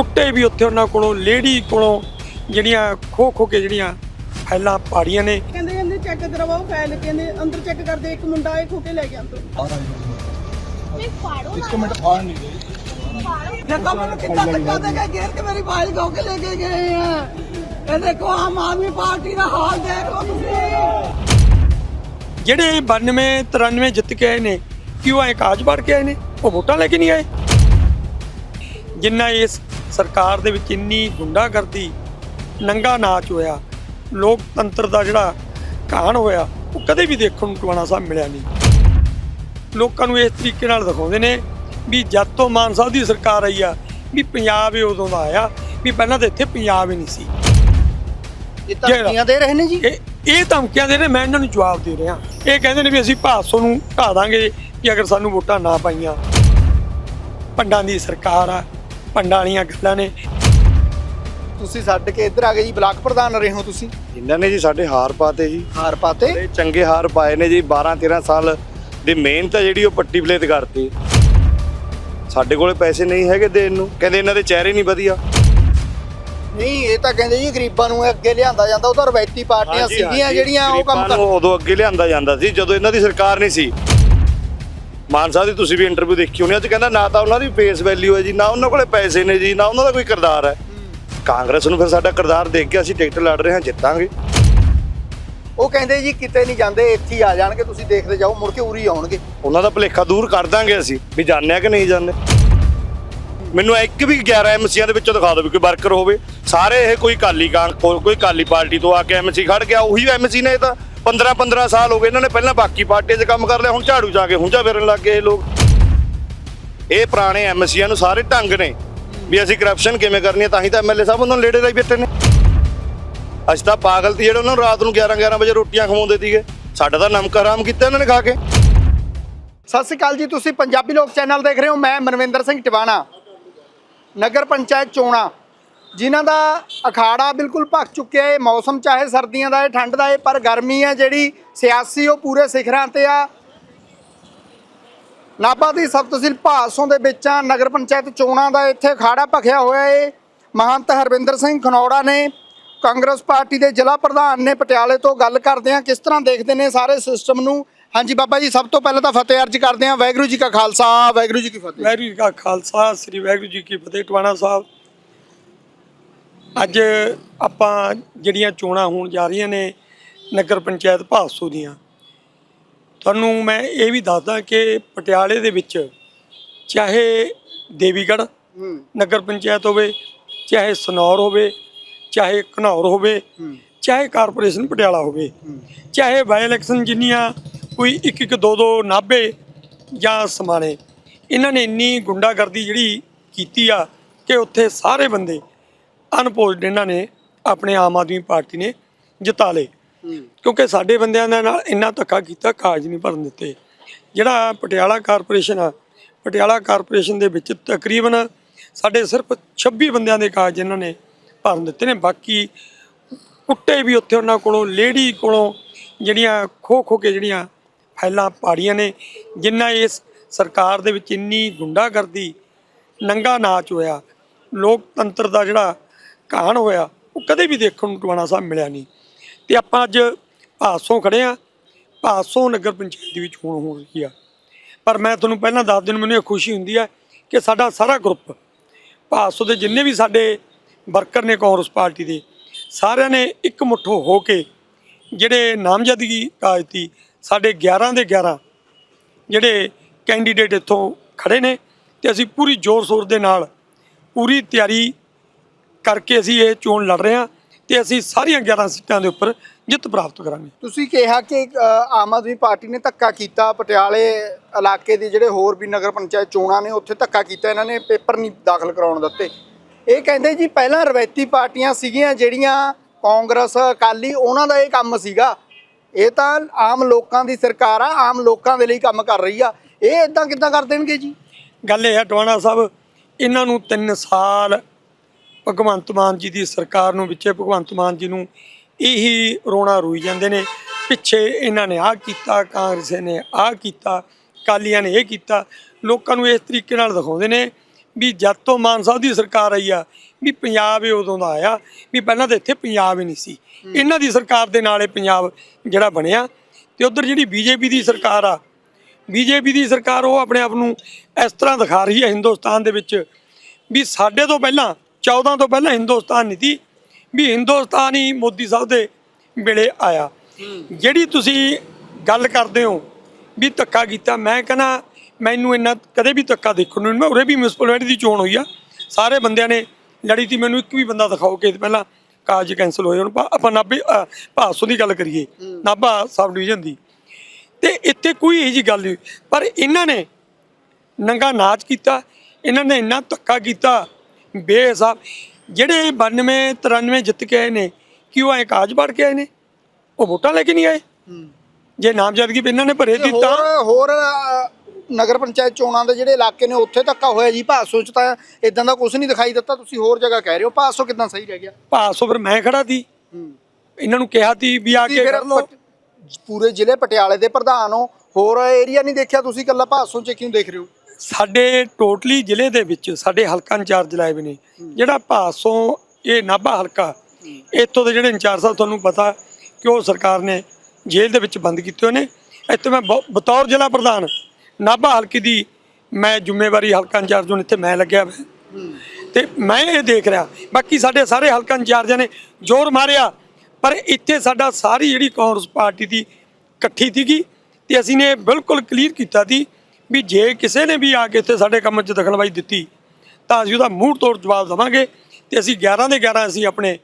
ਕੁੱਟੇ ਵੀ ਉੱਥੇ ਉਹਨਾਂ ਕੋਲੋਂ ਲੇਡੀ ਕੋਲੋਂ ਜਿਹੜੀਆਂ ਖੋ ਖੋ ਕੇ ਜਿਹੜੀਆਂ ਫਾਈਲਾਂ ਪਾੜੀਆਂ ਨੇ। ਕਹਿੰਦੇ ਕਹਿੰਦੇ ਚੈੱਕ ਕਰਵਾਓ ਫਾਈਲ ਕਹਿੰਦੇ ਅੰਦਰ ਚੈੱਕ ਕਰਦੇ ਇੱਕ ਮੁੰਡਾ ਇਹ ਖੋ ਕੇ ਲੈ ਗਿਆ ਅੰਦਰ। ਦੇਖੋ ਮੈਨੂੰ ਕਿੰਨਾ ਧੱਕਾ ਦੇ ਕੇ ਘੇਰ ਕੇ ਮੇਰੀ ਫਾਈਲ ਖੋ ਕੇ ਲੈ ਕੇ ਗਏ ਆ। ਇਹ ਦੇਖੋ ਆਮ ਆਦਮੀ ਪਾਰਟੀ ਦਾ ਹਾਲ ਦੇਖ ਲਓ ਤੁਸੀਂ। ਜਿਹੜੇ 92 93 ਜਿੱਤ ਕੇ ਆਏ ਨੇ ਕਿ ਉਹ ਐ ਕਾਜ ਵੜ ਕੇ ਆਏ ਨੇ? ਉਹ ਵੋਟਾਂ ਲੈ ਕੇ ਨਹੀਂ ਆਏ? ਜਿੰਨਾ ਇਸ ਸਰਕਾਰ ਦੇ ਵਿੱਚ ਇੰਨੀ ਗੁੰਡਾਗਰਦੀ ਨੰਗਾ ਨਾਚ ਹੋਇਆ ਲੋਕਤੰਤਰ ਦਾ ਜਿਹੜਾ ਕਹਾਣ ਹੋਇਆ ਉਹ ਕਦੇ ਵੀ ਦੇਖਣ ਨੂੰ ਟਵਾਣਾ ਸਾਹਿਬ ਮਿਲਿਆ ਨਹੀਂ। ਲੋਕਾਂ ਨੂੰ ਇਸ ਤਰੀਕੇ ਨਾਲ ਦਿਖਾਉਂਦੇ ਨੇ ਵੀ ਜਦ ਤੋਂ ਮਾਨ ਸਾਹਿਬ ਦੀ ਸਰਕਾਰ ਆਈ ਆ ਵੀ ਪੰਜਾਬ ਹੀ ਉਦੋਂ ਦਾ ਆਇਆ ਵੀ ਪਹਿਲਾਂ ਤਾਂ ਇੱਥੇ ਪੰਜਾਬ ਹੀ ਨਹੀਂ ਸੀ। ਇਹ ਧਮਕੀਆਂ ਦੇ ਰਹੇ ਨੇ ਜੀ? ਇਹ ਇਹ ਧਮਕੀਆਂ ਦੇ ਨੇ ਮੈਂ ਇਹਨਾਂ ਨੂੰ ਜਵਾਬ ਦੇ ਰਿਹਾ। ਇਹ ਕਹਿੰਦੇ ਨੇ ਵੀ ਅਸੀਂ ਭਾਸੋ ਨੂੰ ਢਾ ਦਾਂਗੇ ਕਿ ਅਗਰ ਸਾਨੂੰ ਵੋਟਾਂ ਨਾ ਪਾਈਆਂ। ਪੰਡਾਂ ਦੀ ਸਰਕਾਰ ਆ ਪੰਡਾਂ ਵਾਲੀਆਂ ਗੱਲਾਂ ਨੇ। ਤੁਸੀਂ ਛੱਡ ਕੇ ਇੱਧਰ ਆ ਗਏ ਜੀ ਬਲਾਕ ਪ੍ਰਧਾਨ ਰਹੇ ਹੋ ਤੁਸੀਂ। ਇਹਨਾਂ ਨੇ ਜੀ ਸਾਡੇ ਹਾਰ ਪਾਤੇ ਜੀ। ਹਾਰ ਪਾਤੇ? ਬੜੇ ਚੰਗੇ ਹਾਰ ਪਾਏ ਨੇ ਜੀ 12 13 ਸਾਲ ਦੀ ਮਿਹਨਤ ਆ ਜਿਹੜੀ ਉਹ ਪੱਟੀ ਪਲੇਤ ਕਰਤੀ। ਸਾਡੇ ਕੋਲੇ ਪੈਸੇ ਨਹੀਂ ਹੈਗੇ ਦੇਣ ਨੂੰ ਕਹਿੰਦੇ ਇਹਨਾਂ ਦੇ ਚਿਹਰੇ ਨਹੀਂ ਵਧੀਆ। ਨਹੀਂ ਇਹ ਤਾਂ ਕਹਿੰਦੇ ਜੀ ਗਰੀਬਾਂ ਨੂੰ ਅੱਗੇ ਲਿਆਂਦਾ ਜਾਂਦਾ ਉਹ ਤਾਂ ਰਵਾਇਤੀ ਪਾਰਟੀਆਂ ਸੀਗੀਆਂ ਜਿਹੜੀਆਂ ਉਹ ਕੰਮ ਕਰ ਉਦੋਂ ਅੱਗੇ ਲਿਆਂਦਾ ਜਾਂਦਾ ਸੀ ਜਦੋਂ ਇਹਨਾਂ ਦੀ ਸਰਕਾਰ ਨਹੀਂ ਸੀ। ਮਾਨ ਸਾਹਿਬ ਦੀ ਤੁਸੀਂ ਵੀ ਇੰਟਰਵਿਊ ਦੇਖੀ ਹੋਣੀ ਅੱਜ ਕਹਿੰਦਾ ਨਾ ਤਾਂ ਉਹਨਾਂ ਦੀ ਫੇਸ ਵੈਲਿਊ ਹੈ ਜੀ ਨਾ ਉਹਨਾਂ ਕੋਲੇ ਪੈਸੇ ਨੇ ਜੀ ਨਾ ਉਹਨਾਂ ਦਾ ਕੋਈ ਕਿਰਦਾਰ ਹੈ। ਕਾਂਗਰਸ ਨੂੰ ਫਿਰ ਸਾਡਾ ਕਿਰਦਾਰ ਦੇਖ ਕੇ ਅਸੀਂ ਟਿਕਟ ਲੜ ਰਹੇ ਹਾਂ ਜਿੱਤਾਂਗੇ। ਉਹ ਕਹਿੰਦੇ ਜੀ ਕਿਤੇ ਨਹੀਂ ਜਾਂਦੇ ਇੱਥੇ ਹੀ ਆ ਜਾਣਗੇ ਤੁਸੀਂ ਦੇਖਦੇ ਜਾਓ ਮੁੜ ਕੇ ਉਰੀ ਆਉਣਗੇ। ਉਹਨਾਂ ਦਾ ਭੁਲੇਖਾ ਦੂਰ ਕਰ ਦਾਂਗੇ ਅਸੀਂ ਵੀ ਜਾਣਦੇ ਆ ਕਿ ਨਹੀਂ ਜਾਣਦੇ ਮੈਨੂੰ ਇੱਕ ਵੀ 11 ਐਮਸੀਆਂ ਦੇ ਵਿੱਚੋਂ ਦਿਖਾ ਦਿਓ ਵੀ ਕੋਈ ਵਰਕਰ ਹੋਵੇ। ਸਾਰੇ ਇਹ ਕੋਈ ਕਾਲੀ ਕਾਂ ਕੋਈ ਕਾਲੀ ਪਾਰਟੀ ਤੋਂ ਆ ਕੇ ਐਮਸੀ ਖੜ ਗਿਆ ਉਹੀ ਐਮਸੀ ਨੇ ਇਹ ਤਾਂ। 15 15 ਸਾਲ ਹੋ ਗਏ, ਇਹਨਾਂ ਨੇ ਪਹਿਲਾਂ ਬਾਕੀ ਪਾਰਟੀਆਂ 'ਚ ਕੰਮ ਕਰ ਲਿਆ, ਹੁਣ ਝਾੜੂ ਜਾ ਕੇ ਹੁੰਝਾ ਫਿਰਨ ਲੱਗ ਗਏ ਇਹ ਲੋਕ। ਇਹ ਪੁਰਾਣੇ ਐਮਸੀਆਂ ਨੂੰ ਸਾਰੇ ਢੰਗ ਨੇ ਵੀ ਅਸੀਂ ਕਰਪਸ਼ਨ ਕਿਵੇਂ ਕਰਨੀ ਹੈ, ਤਾਂ ਹੀ ਤਾਂ ਐਮਐਲਏ ਸਾਹਿਬ ਉਹਨਾਂ ਨੂੰ ਲੇੜੇ ਲਈ ਬੈਠੇ ਨੇ। ਅਸੀਂ ਤਾਂ ਪਾਗਲ ਤੀ ਜਿਹੜੇ ਉਹਨਾਂ ਨੂੰ ਰਾਤ ਨੂੰ 11 11 ਵਜੇ ਰੋਟੀਆਂ ਖਵਾਉਂਦੇ ਸੀਗੇ। ਸਾਡਾ ਤਾਂ ਨਮਕ ਹਰਾਮ ਕੀਤਾ ਇਹਨਾਂ ਨੇ ਖਾ ਕੇ। ਸਤਿ ਸ਼੍ਰੀ ਅਕਾਲ ਜੀ, ਤੁਸੀਂ ਪੰਜਾਬੀ ਲੋਕ ਚੈਨਲ ਦੇਖ ਰਹੇ ਹੋ, ਮੈਂ ਮਨਵਿੰਦਰ ਸਿੰਘ ਟਿਵਾਣਾ। ਨਗਰ ਪੰਚਾਇਤ ਚੋਣਾਂ। ਜਿਨ੍ਹਾਂ ਦਾ ਅਖਾੜਾ ਬਿਲਕੁਲ ਭਖ ਚੁੱਕਿਆ ਹੈ ਮੌਸਮ ਚਾਹੇ ਸਰਦੀਆਂ ਦਾ ਹੈ, ਠੰਡ ਦਾ ਹੈ, ਪਰ ਗਰਮੀ ਹੈ ਜਿਹੜੀ ਸਿਆਸੀ ਉਹ ਪੂਰੇ ਸਿਖਰਾਂ ਤੇ ਆ। ਨਾਭਾ ਦੀ ਸਬ ਤਹਿਸੀਲ ਭਾਸੋਂ ਦੇ ਵਿੱਚ ਆ, ਨਗਰ ਪੰਚਾਇਤ ਚੋਣਾਂ ਦਾ ਇੱਥੇ ਅਖਾੜਾ ਭਖਿਆ ਹੋਇਆ ਹੈ ਮਹੰਤ ਹਰਵਿੰਦਰ ਸਿੰਘ ਖਨੌੜਾ ਨੇ ਕਾਂਗਰਸ ਪਾਰਟੀ ਦੇ ਜ਼ਿਲ੍ਹਾ ਪ੍ਰਧਾਨ ਨੇ ਪਟਿਆਲੇ ਤੋਂ ਗੱਲ ਕਰਦੇ ਆ ਕਿਸ ਤਰ੍ਹਾਂ ਦੇਖਦੇ ਨੇ ਸਾਰੇ ਸਿਸਟਮ ਨੂੰ? ਹਾਂਜੀ ਬਾਬਾ ਜੀ, ਸਭ ਤੋਂ ਪਹਿਲਾਂ ਤਾਂ ਫਤਿਹ ਅਰਜ ਕਰਦੇ ਆ ਵਾਹਿਗੁਰੂ ਜੀ ਕਾ ਖਾਲਸਾ, ਵਾਹਿਗੁਰੂ ਜੀ ਕੀ ਫਤਿਹ। ਵਾਹਿਗੁਰੂ ਜੀ ਕਾ ਖਾਲਸਾ, ਸ੍ਰੀ ਵਾਹਿਗੁਰੂ ਜੀ ਕੀ ਫਤਿਹ, ਟਵਾਣਾ ਸਾਹਿਬ। ਅੱਜ ਆਪਾਂ ਜਿਹੜੀਆਂ ਚੋਣਾਂ ਹੋਣ ਜਾ ਰਹੀਆਂ ਨੇ ਨਗਰ ਪੰਚਾਇਤ ਭਾਸੋ ਦੀਆਂ ਤੁਹਾਨੂੰ ਮੈਂ ਇਹ ਵੀ ਦੱਸਦਾ ਕਿ ਪਟਿਆਲੇ ਦੇ ਵਿੱਚ ਚਾਹੇ ਦੇਵੀਗੜ੍ਹ ਹੂੰ। ਨਗਰ ਪੰਚਾਇਤ ਹੋਵੇ ਚਾਹੇ ਸਨੌਰ ਹੋਵੇ ਚਾਹੇ ਘਨੌਰ ਹੋਵੇ ਚਾਹੇ ਕਾਰਪੋਰੇਸ਼ਨ ਪਟਿਆਲਾ ਹੋਵੇ ਚਾਹੇ ਬਾਈ ਇਲੈਕਸ਼ਨ ਜਿੰਨੀਆਂ ਕੋਈ ਇੱਕ ਇੱਕ ਦੋ ਦੋ ਨਾਭੇ ਜਾਂ ਸਮਾਣੇ ਇਹਨਾਂ ਨੇ ਇੰਨੀ ਗੁੰਡਾਗਰਦੀ ਜਿਹੜੀ ਕੀਤੀ ਆ ਕਿ ਉੱਥੇ ਸਾਰੇ ਬੰਦੇ ਅਨਪੋਜ਼ਡ ਇਹਨਾਂ ਨੇ ਆਪਣੇ ਆਮ ਆਦਮੀ ਪਾਰਟੀ ਨੇ ਜਿਤਾ ਲਏ। ਕਿਉਂਕਿ ਸਾਡੇ ਬੰਦਿਆਂ ਦੇ ਨਾਲ ਇੰਨਾ ਧੱਕਾ ਕੀਤਾ ਕਾਗਜ਼ ਨਹੀਂ ਭਰਨ ਦਿੱਤੇ। ਜਿਹੜਾ ਪਟਿਆਲਾ ਕਾਰਪੋਰੇਸ਼ਨ ਆ ਪਟਿਆਲਾ ਕਾਰਪੋਰੇਸ਼ਨ ਦੇ ਵਿੱਚ ਤਕਰੀਬਨ ਸਾਡੇ ਸਿਰਫ 26 ਬੰਦਿਆਂ ਦੇ ਕਾਗਜ਼ ਇਹਨਾਂ ਨੇ ਭਰਨ ਦਿੱਤੇ ਨੇ। ਬਾਕੀ ਕੁੱਟੇ ਵੀ ਉੱਥੇ ਉਹਨਾਂ ਕੋਲੋਂ ਲੇਡੀ ਕੋਲੋਂ ਜਿਹੜੀਆਂ ਖੋ ਖੋ ਕੇ ਜਿਹੜੀਆਂ ਫਾਈਲਾਂ ਪਾੜੀਆਂ ਨੇ ਜਿੰਨਾ ਇਸ ਸਰਕਾਰ ਦੇ ਵਿੱਚ ਇੰਨੀ ਗੁੰਡਾਗਰਦੀ ਨੰਗਾ ਨਾਚ ਹੋਇਆ ਲੋਕਤੰਤਰ ਦਾ ਜਿਹੜਾ ਕਹਾਣ ਹੋਇਆ, ਉਹ ਕਦੇ ਵੀ ਦੇਖਣ ਨੂੰ ਟਵਾਣਾ ਸਾਹਿਬ ਮਿਲਿਆ ਨਹੀਂ। ਤੇ ਆਪਾਂ ਅੱਜ ਭਾਸੋਂ ਖੜੇ ਆ ਭਾਸੋਂ ਨਗਰ ਪੰਚਾਇਤ ਦੀ ਵੀ ਚੋਣ ਹੋ ਰਹੀ ਆ। ਪਰ ਮੈਂ ਤੁਹਾਨੂੰ ਪਹਿਲਾਂ ਦੱਸ ਦਿਨ ਮੈਨੂੰ ਇਹ ਖੁਸ਼ੀ ਹੁੰਦੀ ਆ ਕਿ ਸਾਡਾ ਸਾਰਾ ਗਰੁੱਪ ਭਾਸੋਂ ਦੇ ਜਿੰਨੇ ਵੀ ਸਾਡੇ ਵਰਕਰ ਨੇ ਕਾਂਗਰਸ ਪਾਰਟੀ ਦੇ, ਸਾਰਿਆਂ ਨੇ ਇੱਕ ਮੁੱਠ ਹੋ ਕੇ ਜਿਹੜੇ ਨਾਮਜ਼ਦਗੀ ਕਾਜ ਤੀ ਸਾਡੇ 11 ਦੇ 11 ਜਿਹੜੇ ਕੈਂਡੀਡੇਟ ਇੱਥੋਂ ਖੜੇ ਨੇ ਤੇ ਅਸੀਂ ਪੂਰੀ ਜ਼ੋਰ ਸ਼ੋਰ ਦੇ ਨਾਲ ਪੂਰੀ ਤਿਆਰੀ ਕਰਕੇ ਅਸੀਂ ਇਹ ਚੋਣ ਲੜ ਰਹੇ ਹਾਂ ਤੇ ਅਸੀਂ ਸਾਰੀਆਂ 11 ਸੀਟਾਂ ਦੇ ਉੱਪਰ ਜਿੱਤ ਪ੍ਰਾਪਤ ਕਰਾਂਗੇ। ਤੁਸੀਂ ਕਿਹਾ ਕਿ ਅ, ਆਮ ਆਦਮੀ ਪਾਰਟੀ ਨੇ ਧੱਕਾ ਕੀਤਾ ਪਟਿਆਲੇ ਇਲਾਕੇ ਦੇ ਜਿਹੜੇ ਹੋਰ ਵੀ ਨਗਰ ਪੰਚਾਇਤ ਚੋਣਾਂ ਨੇ ਉੱਥੇ ਧੱਕਾ ਕੀਤਾ ਇਹਨਾਂ ਨੇ ਪੇਪਰ ਨਹੀਂ ਦਾਖਲ ਕਰਾਉਣ ਦਿੱਤੇ। ਇਹ ਕਹਿੰਦੇ ਜੀ ਪਹਿਲਾਂ ਰਵਾਇਤੀ ਪਾਰਟੀਆਂ ਸੀਗੀਆਂ ਜਿਹੜੀਆਂ ਕਾਂਗਰਸ ਅਕਾਲੀ ਉਹਨਾਂ ਦਾ ਇਹ ਕੰਮ ਸੀਗਾ। ਇਹ ਤਾਂ ਆਮ ਲੋਕਾਂ ਦੀ ਸਰਕਾਰ ਆ ਆਮ ਲੋਕਾਂ ਦੇ ਲਈ ਕੰਮ ਕਰ ਰਹੀ ਆ। ਇਹ ਇਦਾਂ ਕਿੱਦਾਂ ਕਰ ਦੇਣਗੇ ਜੀ? ਗੱਲ ਇਹ ਹੈ ਟਵਾਣਾ ਸਾਹਿਬ ਇਹਨਾਂ ਨੂੰ 3 ਸਾਲ ਭਗਵੰਤ ਮਾਨ ਜੀ ਦੀ ਸਰਕਾਰ ਨੂੰ ਵਿੱਚੇ ਭਗਵੰਤ ਮਾਨ ਜੀ ਨੂੰ ਇਹੀ ਰੋਣਾ ਰੋਈ ਜਾਂਦੇ ਨੇ ਪਿੱਛੇ ਇਹਨਾਂ ਨੇ ਆਹ ਕੀਤਾ ਕਾਂਗਰਸ ਨੇ ਆਹ ਕੀਤਾ ਕਾਲੀਆਂ ਨੇ ਇਹ ਕੀਤਾ। ਲੋਕਾਂ ਨੂੰ ਇਸ ਤਰੀਕੇ ਨਾਲ ਦਿਖਾਉਂਦੇ ਨੇ ਵੀ ਜਦ ਤੋਂ ਮਾਨ ਸਾਹਿਬ ਦੀ ਸਰਕਾਰ ਆਈ ਆ ਵੀ ਪੰਜਾਬ ਇਹ ਉਦੋਂ ਦਾ ਆਇਆ ਵੀ ਪਹਿਲਾਂ ਤਾਂ ਇੱਥੇ ਪੰਜਾਬ ਹੀ ਨਹੀਂ ਸੀ। ਇਹਨਾਂ ਦੀ ਸਰਕਾਰ ਦੇ ਨਾਲ ਇਹ ਪੰਜਾਬ ਜਿਹੜਾ ਬਣਿਆ ਤੇ ਉਧਰ ਜਿਹੜੀ ਬੀਜੇਪੀ ਦੀ ਸਰਕਾਰ ਆ ਬੀਜੇਪੀ ਦੀ ਸਰਕਾਰ ਉਹ ਆਪਣੇ ਆਪ ਨੂੰ ਇਸ ਤਰ੍ਹਾਂ ਦਿਖਾ ਰਹੀ ਹੈ ਹਿੰਦੁਸਤਾਨ ਦੇ ਵਿੱਚ ਵੀ ਸਾਡੇ ਤੋਂ ਪਹਿਲਾਂ 14 ਤੋਂ ਪਹਿਲਾਂ ਹਿੰਦੁਸਤਾਨ ਨਹੀਂ ਸੀ ਵੀ ਹਿੰਦੁਸਤਾਨ ਹੀ ਮੋਦੀ ਸਾਹਿਬ ਦੇ ਵੇਲੇ ਆਇਆ। ਜਿਹੜੀ ਤੁਸੀਂ ਗੱਲ ਕਰਦੇ ਹੋ ਵੀ ਧੱਕਾ ਕੀਤਾ ਮੈਂ ਕਹਿੰਦਾ ਮੈਨੂੰ ਇੰਨਾ ਕਦੇ ਵੀ ਧੱਕਾ ਦੇਖਣ ਨੂੰ ਨਹੀਂ ਮੈਂ ਉਰੇ ਵੀ ਮਿਊਨਿਸਪੈਲਿਟੀ ਦੀ ਚੋਣ ਹੋਈ ਆ। ਸਾਰੇ ਬੰਦਿਆਂ ਨੇ ਲੜੀ ਤੀ ਮੈਨੂੰ ਇੱਕ ਵੀ ਬੰਦਾ ਦਿਖਾਓ ਕਿ ਪਹਿਲਾਂ ਕਾਜ ਕੈਂਸਲ ਹੋਏ ਹੁਣ ਆਪਾਂ ਨਾਭੇ ਅ, ਭਾਸੋ ਦੀ ਗੱਲ ਕਰੀਏ ਨਾਭਾ ਸਬ ਡਿਵੀਜ਼ਨ ਦੀ। ਤੇ ਇੱਥੇ ਕੋਈ ਇਹੋ ਜਿਹੀ ਗੱਲ ਨਹੀਂ ਪਰ ਇਹਨਾਂ ਨੇ ਨੰਗਾ ਨਾਚ ਕੀਤਾ ਇਹਨਾਂ ਨੇ ਇੰਨਾ ਧੱਕਾ ਕੀਤਾ ਬੇਹਿਸਾਬ। ਜਿਹੜੇ 92 93 ਜਿੱਤ ਕੇ ਆਏ ਨੇ ਕਿ ਉਹ ਐ ਕਾਜ ਪੜ ਕੇ ਆਏ ਨੇ? ਉਹ ਵੋਟਾਂ ਲੈ ਕੇ ਨਹੀਂ ਆਏ? ਜੇ ਨਾਮਜ਼ਦਗੀ ਇਹਨਾਂ ਨੇ ਭਰੇ ਦਿੱਤਾ। ਹੋਰ ਨਗਰ ਪੰਚਾਇਤ ਚੋਣਾਂ ਦੇ ਜਿਹੜੇ ਇਲਾਕੇ ਨੇ ਉੱਥੇ ਧੱਕਾ ਹੋਇਆ ਜੀ ਭਾਸੋ ਚ ਤਾਂ ਇਦਾਂ ਦਾ ਕੁਝ ਨਹੀਂ ਦਿਖਾਈ ਦਿੱਤਾ। ਤੁਸੀਂ ਹੋਰ ਜਗ੍ਹਾ ਕਹਿ ਰਹੇ ਹੋ ਭਾਸੋ ਕਿਦਾਂ ਸਹੀ ਰਹਿ ਗਿਆ? ਭਾਸੋ ਫਿਰ ਮੈਂ ਖੜਾ ਸੀ। ਇਹਨਾਂ ਨੂੰ ਕਿਹਾ ਸੀ ਵੀ ਆ ਕੇ ਕਰ ਲਓ। ਪੂਰੇ ਜ਼ਿਲ੍ਹੇ ਪਟਿਆਲੇ ਦੇ ਪ੍ਰਧਾਨ ਹੋ। ਹੋਰ ਏਰੀਆ ਨਹੀਂ ਦੇਖਿਆ ਤੁਸੀਂ ਕੱਲਾ ਭਾਸੋ ਚ ਕਿਉਂ ਦੇਖ ਰਹੇ ਹੋ? ਸਾਡੇ ਟੋਟਲੀ ਜ਼ਿਲ੍ਹੇ ਦੇ ਵਿੱਚ ਸਾਡੇ ਹਲਕਾ ਇੰਚਾਰਜ ਲਾਏ ਵੀ ਨੇ। ਜਿਹੜਾ ਭਾਸੋਂ ਇਹ ਨਾਭਾ ਹਲਕਾ ਇੱਥੋਂ ਦੇ ਜਿਹੜੇ ਇੰਚਾਰਜ ਸਾਹਿਬ ਤੁਹਾਨੂੰ ਪਤਾ ਕਿ ਉਹ ਸਰਕਾਰ ਨੇ ਜੇਲ੍ਹ ਦੇ ਵਿੱਚ ਬੰਦ ਕੀਤੇ ਹੋਏ ਨੇ। ਇੱਥੇ ਮੈਂ ਬਤੌਰ ਜ਼ਿਲ੍ਹਾ ਪ੍ਰਧਾਨ ਨਾਭਾ ਹਲਕੇ ਦੀ ਮੈਂ ਜ਼ਿੰਮੇਵਾਰੀ ਹਲਕਾ ਇੰਚਾਰਜ ਹੁਣ ਇੱਥੇ ਮੈਂ ਲੱਗਿਆ ਹੋਇਆ। ਤੇ ਮੈਂ ਇਹ ਦੇਖ ਰਿਹਾ ਬਾਕੀ ਸਾਡੇ ਸਾਰੇ ਹਲਕਾ ਇੰਚਾਰਜਾਂ ਨੇ ਜ਼ੋਰ ਮਾਰਿਆ ਪਰ ਇੱਥੇ ਸਾਡਾ ਸਾਰੀ ਜਿਹੜੀ ਕਾਂਗਰਸ ਪਾਰਟੀ ਦੀ ਇਕੱਠੀ ਸੀਗੀ ਤੇ ਅਸੀਂ ਨੇ ਬਿਲਕੁਲ ਕਲੀਅਰ ਕੀਤਾ ਸੀ ਵੀ ਜੇ ਕਿਸੇ ਨੇ ਵੀ ਆ ਕੇ ਇੱਥੇ ਸਾਡੇ ਕੰਮ 'ਚ ਦਖਲਅੰਦਾਜ਼ੀ ਦਿੱਤੀ ਤਾਂ ਅਸੀਂ ਉਹਦਾ ਮੂੰਹ ਤੋੜ ਜਵਾਬ ਦੇਵਾਂਗੇ ਤੇ ਅਸੀਂ 11 ਦੇ 11 ਅਸੀਂ ਆਪਣੇ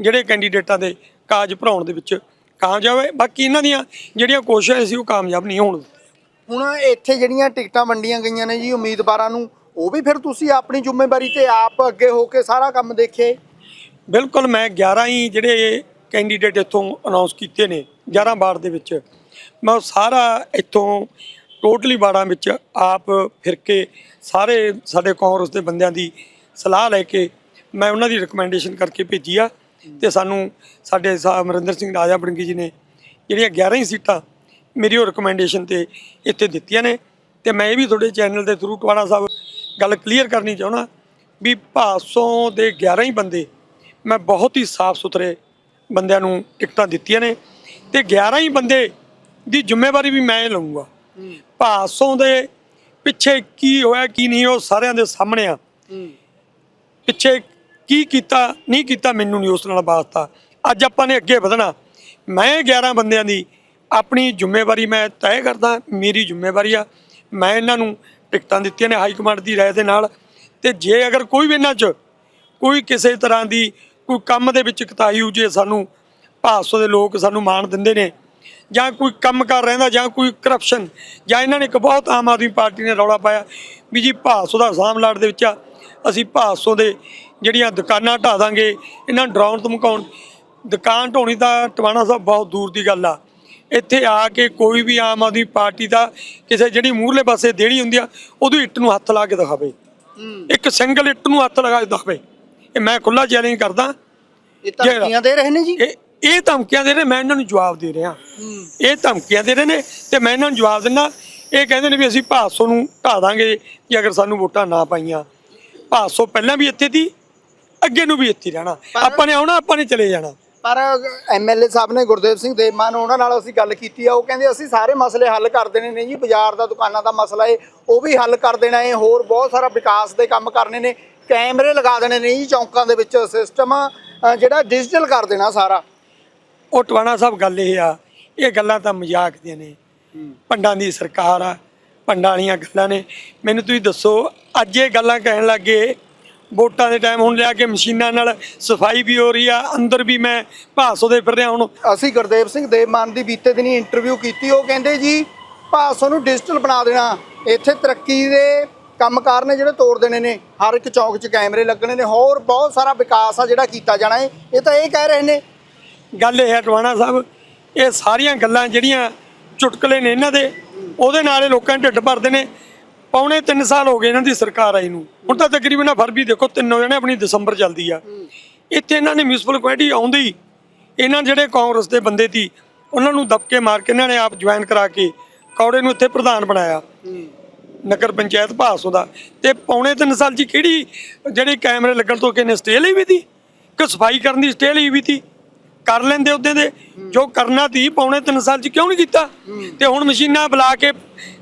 ਜਿਹੜੇ ਕੈਂਡੀਡੇਟਾਂ ਦੇ ਕਾਜ ਭਰਾਉਣ ਦੇ ਵਿੱਚ ਕਾਮਯਾਬ ਹੋਏ ਬਾਕੀ ਇਹਨਾਂ ਦੀਆਂ ਜਿਹੜੀਆਂ ਕੋਸ਼ਿਸ਼ਾਂ ਸੀ ਉਹ ਕਾਮਯਾਬ ਨਹੀਂ ਹੋਣ ਹੁਣ ਇੱਥੇ ਜਿਹੜੀਆਂ ਟਿਕਟਾਂ ਵੰਡੀਆਂ ਗਈਆਂ ਨੇ ਜੀ ਉਮੀਦਵਾਰਾਂ ਨੂੰ ਉਹ ਵੀ ਫਿਰ ਤੁਸੀਂ ਆਪਣੀ ਜ਼ਿੰਮੇਵਾਰੀ ਤੇ ਆਪ ਅੱਗੇ ਹੋ ਕੇ ਸਾਰਾ ਕੰਮ ਦੇਖੇ? ਬਿਲਕੁਲ ਮੈਂ 11 ਹੀ ਜਿਹੜੇ ਕੈਂਡੀਡੇਟ ਇੱਥੋਂ ਅਨਾਉਂਸ ਕੀਤੇ ਨੇ 11 ਵਾਰਡ ਦੇ ਵਿੱਚ। ਮੈਂ ਸਾਰਾ ਇੱਥੋਂ ਟੋਟਲੀ ਬਾੜਾਂ ਵਿੱਚ ਆਪ ਫਿਰ ਕੇ ਸਾਰੇ ਸਾਡੇ ਕਾਂਗਰਸ ਦੇ ਬੰਦਿਆਂ ਦੀ ਸਲਾਹ ਲੈ ਕੇ ਮੈਂ ਉਹਨਾਂ ਦੀ ਰეკਮੈਂਡੇਸ਼ਨ ਕਰਕੇ ਭੇਜੀ ਆ ਤੇ ਸਾਨੂੰ ਸਾਡੇ ਅਮਰਿੰਦਰ ਸਿੰਘ ਰਾਜਾ ਬੜੰਗੀ ਜੀ ਨੇ ਜਿਹੜੀਆਂ 11 ਹੀ ਸੀਟਾਂ ਮੇਰੀ ਉਹ ਰეკਮੈਂਡੇਸ਼ਨ ਤੇ ਇੱਥੇ ਦਿੱਤੀਆਂ ਨੇ ਤੇ ਮੈਂ ਇਹ ਵੀ ਤੁਹਾਡੇ ਚੈਨਲ ਦੇ ਥਰੂ ਟਵਾੜਾ ਸਾਹਿਬ ਗੱਲ ਕਲੀਅਰ ਕਰਨੀ ਚਾਹੁੰਦਾ ਵੀ ਭਾਸੋਂ ਦੇ 11 ਹੀ ਬੰਦੇ ਮੈਂ ਬਹੁਤ ਹੀ ਸਾਫ਼ ਸੁਥਰੇ ਬੰਦਿਆਂ ਨੂੰ ਟਿਕਟਾਂ ਦਿੱਤੀਆਂ ਨੇ ਤੇ 11 ਬੰਦੇ ਦੀ ਜ਼ਿੰਮੇਵਾਰੀ ਵੀ ਮੈਂ ਲਵਾਂਗਾ ਭਾਸੋਂ ਦੇ ਪਿੱਛੇ ਕੀ ਹੋਇਆ ਕੀ ਨਹੀਂ ਉਹ ਸਾਰਿਆਂ ਦੇ ਸਾਹਮਣੇ ਆ। ਪਿੱਛੇ ਕੀ ਕੀਤਾ ਨਹੀਂ ਕੀਤਾ ਮੈਨੂੰ ਨਹੀਂ ਉਸ ਨਾਲ ਵਾਸਤਾ। ਅੱਜ ਆਪਾਂ ਨੇ ਅੱਗੇ ਵਧਣਾ। ਮੈਂ 11 ਬੰਦਿਆਂ ਦੀ ਆਪਣੀ ਜ਼ਿੰਮੇਵਾਰੀ ਮੈਂ ਤੈਅ ਕਰਦਾ ਮੇਰੀ ਜ਼ਿੰਮੇਵਾਰੀ ਆ। ਮੈਂ ਇਹਨਾਂ ਨੂੰ ਟਿਕਟਾਂ ਦਿੱਤੀਆਂ ਨੇ ਹਾਈ ਕਮਾਂਡ ਦੀ ਰਾਏ ਦੇ ਨਾਲ। ਤੇ ਜੇ ਅਗਰ ਕੋਈ ਵੀ ਇਹਨਾਂ 'ਚ ਕੋਈ ਕਿਸੇ ਤਰ੍ਹਾਂ ਦੀ ਕੋਈ ਕੰਮ ਦੇ ਵਿੱਚ ਕਤਾਈ ਹੋ ਜੇ ਸਾਨੂੰ ਭਾਸੋ ਦੇ ਲੋਕ ਸਾਨੂੰ ਮਾਣ ਦਿੰਦੇ ਨੇ ਜਾਂ ਕੋਈ ਕੰਮ ਕਰ ਰਹਿੰਦਾ ਜਾਂ ਕੋਈ ਕਰਪਸ਼ਨ ਜਾਂ ਇਹਨਾਂ ਨੇ ਇੱਕ ਬਹੁਤ ਆਮ ਆਦਮੀ ਪਾਰਟੀ ਨੇ ਰੌਲਾ ਪਾਇਆ ਵੀ ਜੀ ਭਾਸੋ ਦਾ ਸਾਹਮਲਾਟ ਦੇ ਵਿੱਚ ਆ ਅਸੀਂ ਭਾਸੋ ਦੇ ਜਿਹੜੀਆਂ ਦੁਕਾਨਾਂ ਢਾ ਦਾਂਗੇ ਇਹਨਾਂ ਡਰਾਉਣ ਧਮਕਾਉਣ ਦੁਕਾਨ ਢਾਉਣੀ ਤਾਂ ਟਵਾਣਾ ਸਾਹਿਬ ਬਹੁਤ ਦੂਰ ਦੀ ਗੱਲ ਆ। ਇੱਥੇ ਆ ਕੇ ਕੋਈ ਵੀ ਆਮ ਆਦਮੀ ਪਾਰਟੀ ਦਾ ਕਿਸੇ ਜਿਹੜੀ ਮੂਹਰਲੇ ਪਾਸੇ ਦੇਣੀ ਹੁੰਦੀ ਆ ਉਹਦੀ ਇੱਟ ਨੂੰ ਹੱਥ ਲਾ ਕੇ ਦਿਖਾਵੇ। ਇੱਕ ਸਿੰਗਲ ਇੱਟ ਨੂੰ ਹੱਥ ਲਗਾ ਕੇ ਦਿਖਾਵੇ। ਇਹ ਮੈਂ ਖੁੱਲਾ ਚੈਲੰਜ ਕਰਦਾ। ਇਹ ਧਮਕੀਆਂ ਦੇ ਰਹੇ ਨੇ ਜੀ। ਇਹ ਧਮਕੀਆਂ ਦੇ ਰਹੇ ਮੈਂ ਇਹਨਾਂ ਨੂੰ ਜਵਾਬ ਦੇ ਰਿਹਾ। ਇਹ ਧਮਕੀਆਂ ਦੇ ਰਹੇ ਨੇ ਤੇ ਮੈਂ ਇਹਨਾਂ ਨੂੰ ਜਵਾਬ ਦਿੰਦਾ ਇਹ ਕਹਿੰਦੇ ਨੇ ਵੀ ਅਸੀਂ ਭਾਸੋ ਨੂੰ ਢਾ ਦਾਂਗੇ ਜੇ ਅਗਰ ਸਾਨੂੰ ਵੋਟਾਂ ਨਾ ਪਾਈਆਂ। ਭਾਸੋ ਪਹਿਲਾਂ ਵੀ ਇੱਥੇ ਸੀ ਅੱਗੇ ਨੂੰ ਵੀ ਇੱਥੇ ਰਹਿਣਾ। ਆਪਾਂ ਨੇ ਆਉਣਾ ਆਪਾਂ ਨੇ ਚਲੇ ਜਾਣਾ। ਪਰ ਐਮਐਲਏ ਸਾਹਿਬ ਨੇ ਗੁਰਦੇਵ ਸਿੰਘ ਦੇਵਮਾਨ ਉਹਨਾਂ ਨਾਲ ਅਸੀਂ ਗੱਲ ਕੀਤੀ ਆ ਉਹ ਕਹਿੰਦੇ ਅਸੀਂ ਸਾਰੇ ਮਸਲੇ ਹੱਲ ਕਰ ਦੇਣੇ ਨੇ ਜੀ ਬਾਜ਼ਾਰ ਦਾ ਦੁਕਾਨਾਂ ਦਾ ਮਸਲਾ ਏ ਉਹ ਵੀ ਹੱਲ ਕਰ ਦੇਣਾ ਏ ਹੋਰ ਬਹੁਤ ਸਾਰਾ ਵਿਕਾਸ ਦੇ ਕੰਮ ਕਰਨੇ ਨੇ ਕੈਮਰੇ ਲਗਾ ਦੇਣੇ ਨੇ ਜੀ ਚੌਂਕਾਂ ਦੇ ਵਿੱਚ ਸਿਸਟਮ ਜਿਹੜਾ ਡਿਜੀਟਲ ਕਰ ਦੇਣਾ ਸਾਰਾ। ਉਹ ਟਵਾਣਾ ਸਾਹਿਬ ਗੱਲ ਇਹ ਆ ਇਹ ਗੱਲਾਂ ਤਾਂ ਮਜ਼ਾਕ ਦੀਆਂ ਨੇ। ਪੰਡਾਂ ਦੀ ਸਰਕਾਰ ਆ ਪੰਡਾਂ ਵਾਲੀਆਂ ਗੱਲਾਂ ਨੇ। ਮੈਨੂੰ ਤੁਸੀਂ ਦੱਸੋ ਅੱਜ ਇਹ ਗੱਲਾਂ ਕਹਿਣ ਲੱਗੇ ਵੋਟਾਂ ਦੇ ਟਾਈਮ ਹੁਣ ਲਿਆ ਕੇ ਮਸ਼ੀਨਾਂ ਨਾਲ ਸਫ਼ਾਈ ਵੀ ਹੋ ਰਹੀ ਆ ਅੰਦਰ ਵੀ ਮੈਂ ਭਾਸੋ ਦੇ ਫਿਰ ਰਿਹਾ ਹੁਣ। ਅਸੀਂ ਗੁਰਦੇਵ ਸਿੰਘ ਦੇਵਮਾਨ ਦੀ ਬੀਤੇ ਦਿਨੀ ਇੰਟਰਵਿਊ ਕੀਤੀ ਉਹ ਕਹਿੰਦੇ ਜੀ ਭਾਸੋ ਨੂੰ ਡਿਜੀਟਲ ਬਣਾ ਦੇਣਾ। ਇੱਥੇ ਤਰੱਕੀ ਦੇ ਕੰਮਕਾਰ ਨੇ ਜਿਹੜੇ ਤੋੜ ਦੇਣੇ ਨੇ ਹਰ ਇੱਕ ਚੌਂਕ 'ਚ ਕੈਮਰੇ ਲੱਗਣੇ ਨੇ ਹੋਰ ਬਹੁਤ ਸਾਰਾ ਵਿਕਾਸ ਆ ਜਿਹੜਾ ਕੀਤਾ ਜਾਣਾ ਹੈ। ਇਹ ਤਾਂ ਇਹ ਕਹਿ ਰਹੇ ਨੇ ਗੱਲ ਇਹ ਹੈ ਟਵਾਣਾ ਸਾਹਿਬ, ਇਹ ਸਾਰੀਆਂ ਗੱਲਾਂ ਜਿਹੜੀਆਂ ਚੁਟਕਲੇ ਨੇ ਇਹਨਾਂ ਦੇ, ਉਹਦੇ ਨਾਲ ਇਹ ਲੋਕਾਂ ਢਿੱਡ ਭਰਦੇ ਨੇ। ਪੌਣੇ 3 ਸਾਲ ਹੋ ਗਏ ਇਹਨਾਂ ਦੀ ਸਰਕਾਰ ਆਈ ਨੂੰ। ਹੁਣ ਤਾਂ ਤਕਰੀਬਨ ਆਹ ਫਰਵਰੀ ਦੇਖੋ, ਤਿੰਨੋਂ ਹੋ ਜਾਣੇ, ਆਪਣੀ ਦਸੰਬਰ ਚੱਲਦੀ ਆ। ਇੱਥੇ ਇਹਨਾਂ ਨੇ ਮਿਊਨਿਸਪਲ ਕਮੇਟੀ ਆਉਂਦੀ ਹੀ ਇਹਨਾਂ ਜਿਹੜੇ ਕਾਂਗਰਸ ਦੇ ਬੰਦੇ ਸੀ, ਉਹਨਾਂ ਨੂੰ ਦਬਕੇ ਮਾਰ ਕੇ ਇਹਨਾਂ ਨੇ ਆਪ ਜੁਆਇਨ ਕਰਾ ਕੇ ਕੌੜੇ ਨੂੰ ਇੱਥੇ ਪ੍ਰਧਾਨ ਬਣਾਇਆ। ਨਗਰ ਪੰਚਾਇਤ ਭਾਸੋ ਦਾ ਤੇ ਪੌਣੇ 3 ਸਾਲ ਚ ਕਿਹੜੀ, ਜਿਹੜੇ ਕੈਮਰੇ ਲੱਗਣ ਤੋਂ ਕਿਨੇ ਸਟੇ ਲਈ ਵੀ ਤੀ? ਕਿ ਸਫ਼ਾਈ ਕਰਨ ਦੀ ਸਟੇ ਲਈ ਵੀ ਤੀ? ਕਰ ਲੈਂਦੇ ਉਹਦੇ ਦੇ ਜੋ ਕਰਨਾ ਤੀ ਪੌਣੇ 3 ਸਾਲ ਚ ਕਿਉਂ ਨਹੀਂ ਕੀਤਾ? ਤੇ ਹੁਣ ਮਸ਼ੀਨਾਂ ਬੁਲਾ ਕੇ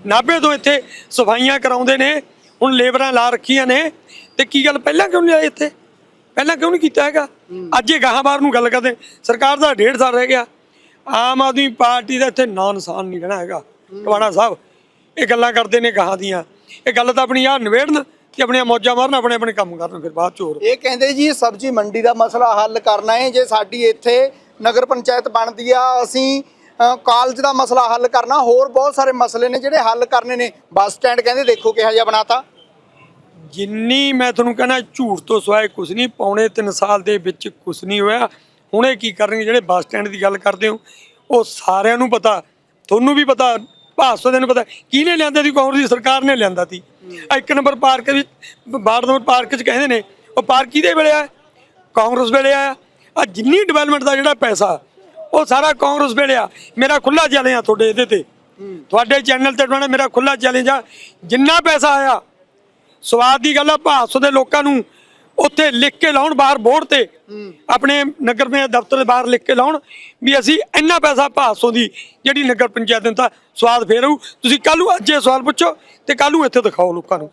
ਨਾਭੇ ਤੋਂ ਇੱਥੇ ਸਫਾਈਆਂ ਕਰਾਉਂਦੇ ਨੇ, ਹੁਣ ਲੇਬਰਾਂ ਲਾ ਰੱਖੀਆਂ ਨੇ। ਤੇ ਕੀ ਗੱਲ ਪਹਿਲਾਂ ਕਿਉਂ ਨਹੀਂ ਆਏ ਇੱਥੇ? ਪਹਿਲਾਂ ਕਿਉਂ ਨਹੀਂ ਕੀਤਾ ਹੈਗਾ? ਅੱਜ ਇਹ ਗਾਹਾਂ ਬਾਹਰ ਨੂੰ ਗੱਲ ਕਰਦੇ। ਸਰਕਾਰ ਦਾ ਡੇਢ ਸਾਲ ਰਹਿ ਗਿਆ। ਆਮ ਆਦਮੀ ਪਾਰਟੀ ਦਾ ਇੱਥੇ ਨਾਂ ਨਿਸ਼ਾਨ ਨਹੀਂ ਰਹਿਣਾ ਹੈਗਾ। ਟਵਾਣਾ ਸਾਹਿਬ, ਇਹ ਗੱਲਾਂ ਕਰਦੇ ਨੇ ਗਾਹਾਂ ਦੀਆਂ। ਇਹ ਗੱਲ ਤਾਂ ਆਪਣੀ ਆ ਨਿਬੇੜਨ ਤੇ ਆਪਣੀਆਂ ਮੌਜਾਂ ਮਾਰਨ ਆਪਣੇ ਆਪਣੇ ਕੰਮ ਕਰਨ ਫਿਰ ਬਾਅਦ ਚ ਹੋਰ। ਇਹ ਕਹਿੰਦੇ ਜੀ ਸਬਜ਼ੀ ਮੰਡੀ ਦਾ ਮਸਲਾ ਹੱਲ ਕਰਨਾ ਹੈ ਜੇ ਸਾਡੀ ਇੱਥੇ ਨਗਰ ਪੰਚਾਇਤ ਬਣਦੀ ਆ ਅਸੀਂ ਅ, ਕਾਲਜ ਦਾ ਮਸਲਾ ਹੱਲ ਕਰਨਾ ਹੋਰ ਬਹੁਤ ਸਾਰੇ ਮਸਲੇ ਨੇ ਜਿਹੜੇ ਹੱਲ ਕਰਨੇ ਨੇ। ਬੱਸ ਸਟੈਂਡ ਕਹਿੰਦੇ ਦੇਖੋ ਕਿਹਾ ਜਿਹਾ ਬਣਾਤਾ। ਜਿੰਨੀ ਮੈਂ ਤੁਹਾਨੂੰ ਕਹਿੰਦਾ ਝੂਠ ਤੋਂ ਸਿਵਾਏ ਕੁਝ ਨਹੀਂ ਪੌਣੇ 3 ਸਾਲ ਦੇ ਵਿੱਚ ਕੁਝ ਨਹੀਂ ਹੋਇਆ। ਹੁਣੇ ਕੀ ਕਰਨਗੇ ਜਿਹੜੇ ਬੱਸ ਸਟੈਂਡ ਦੀ ਗੱਲ ਕਰਦੇ ਹੋ ਉਹ ਸਾਰਿਆਂ ਨੂੰ ਪਤਾ ਤੁਹਾਨੂੰ ਵੀ ਪਤਾ ਭਾਸੋ ਦੇ ਨੂੰ ਪਤਾ ਕਿਹਨੇ ਲਿਆਂਦਾ ਸੀ ਕਾਂਗਰਸ ਦੀ ਸਰਕਾਰ ਨੇ ਲਿਆਂਦਾ ਸੀ। ਇੱਕ ਨੰਬਰ ਪਾਰਕ ਵਿੱਚ ਬਾੜ ਨੰਬਰ ਪਾਰਕ 'ਚ ਕਹਿੰਦੇ ਨੇ ਉਹ ਪਾਰਕ ਕਿਹਦੇ ਵੇਲੇ ਆ? ਕਾਂਗਰਸ ਵੇਲੇ ਆਇਆ ਆ ਜਿੰਨੀ ਡਿਵੈਲਪਮੈਂਟ ਦਾ ਜਿਹੜਾ ਪੈਸਾ ਉਹ ਸਾਰਾ ਕਾਂਗਰਸ ਵੇਲੇ ਆ। ਮੇਰਾ ਖੁੱਲਾ ਚੈਲੰਜ ਆ ਤੁਹਾਡੇ ਇਹਦੇ ਤੇ। ਤੁਹਾਡੇ ਚੈਨਲ ਤੇ ਮੇਰਾ ਖੁੱਲਾ ਚੈਲੰਜ ਆ। ਜਿੰਨਾ ਪੈਸਾ ਆਇਆ ਸਵਾਦ ਦੀ ਗੱਲ ਆ ਭਾਸੋ ਦੇ ਲੋਕਾਂ ਨੂੰ ਉੱਥੇ ਲਿਖ ਕੇ ਲਾਉਣ ਬਾਹਰ ਬੋਰਡ ਤੇ। ਆਪਣੇ ਨਗਰ ਮੇ ਦਫ਼ਤਰ ਦੇ ਬਾਹਰ ਲਿਖ ਕੇ ਲਾਉਣ ਵੀ ਅਸੀਂ ਇੰਨਾ ਪੈਸਾ ਭਾਸੋ ਦੀ ਜਿਹੜੀ ਨਗਰ ਪੰਚਾਇਤ ਨੇ ਤਾਂ ਸਵਾਦ ਫੇਰ ਆਊ। ਤੁਸੀਂ ਕੱਲ ਨੂੰ ਅੱਜ ਇਹ ਸਵਾਲ ਪੁੱਛੋ ਤੇ ਕੱਲ ਨੂੰ ਇੱਥੇ ਦਿਖਾਓ ਲੋਕਾਂ ਨੂੰ।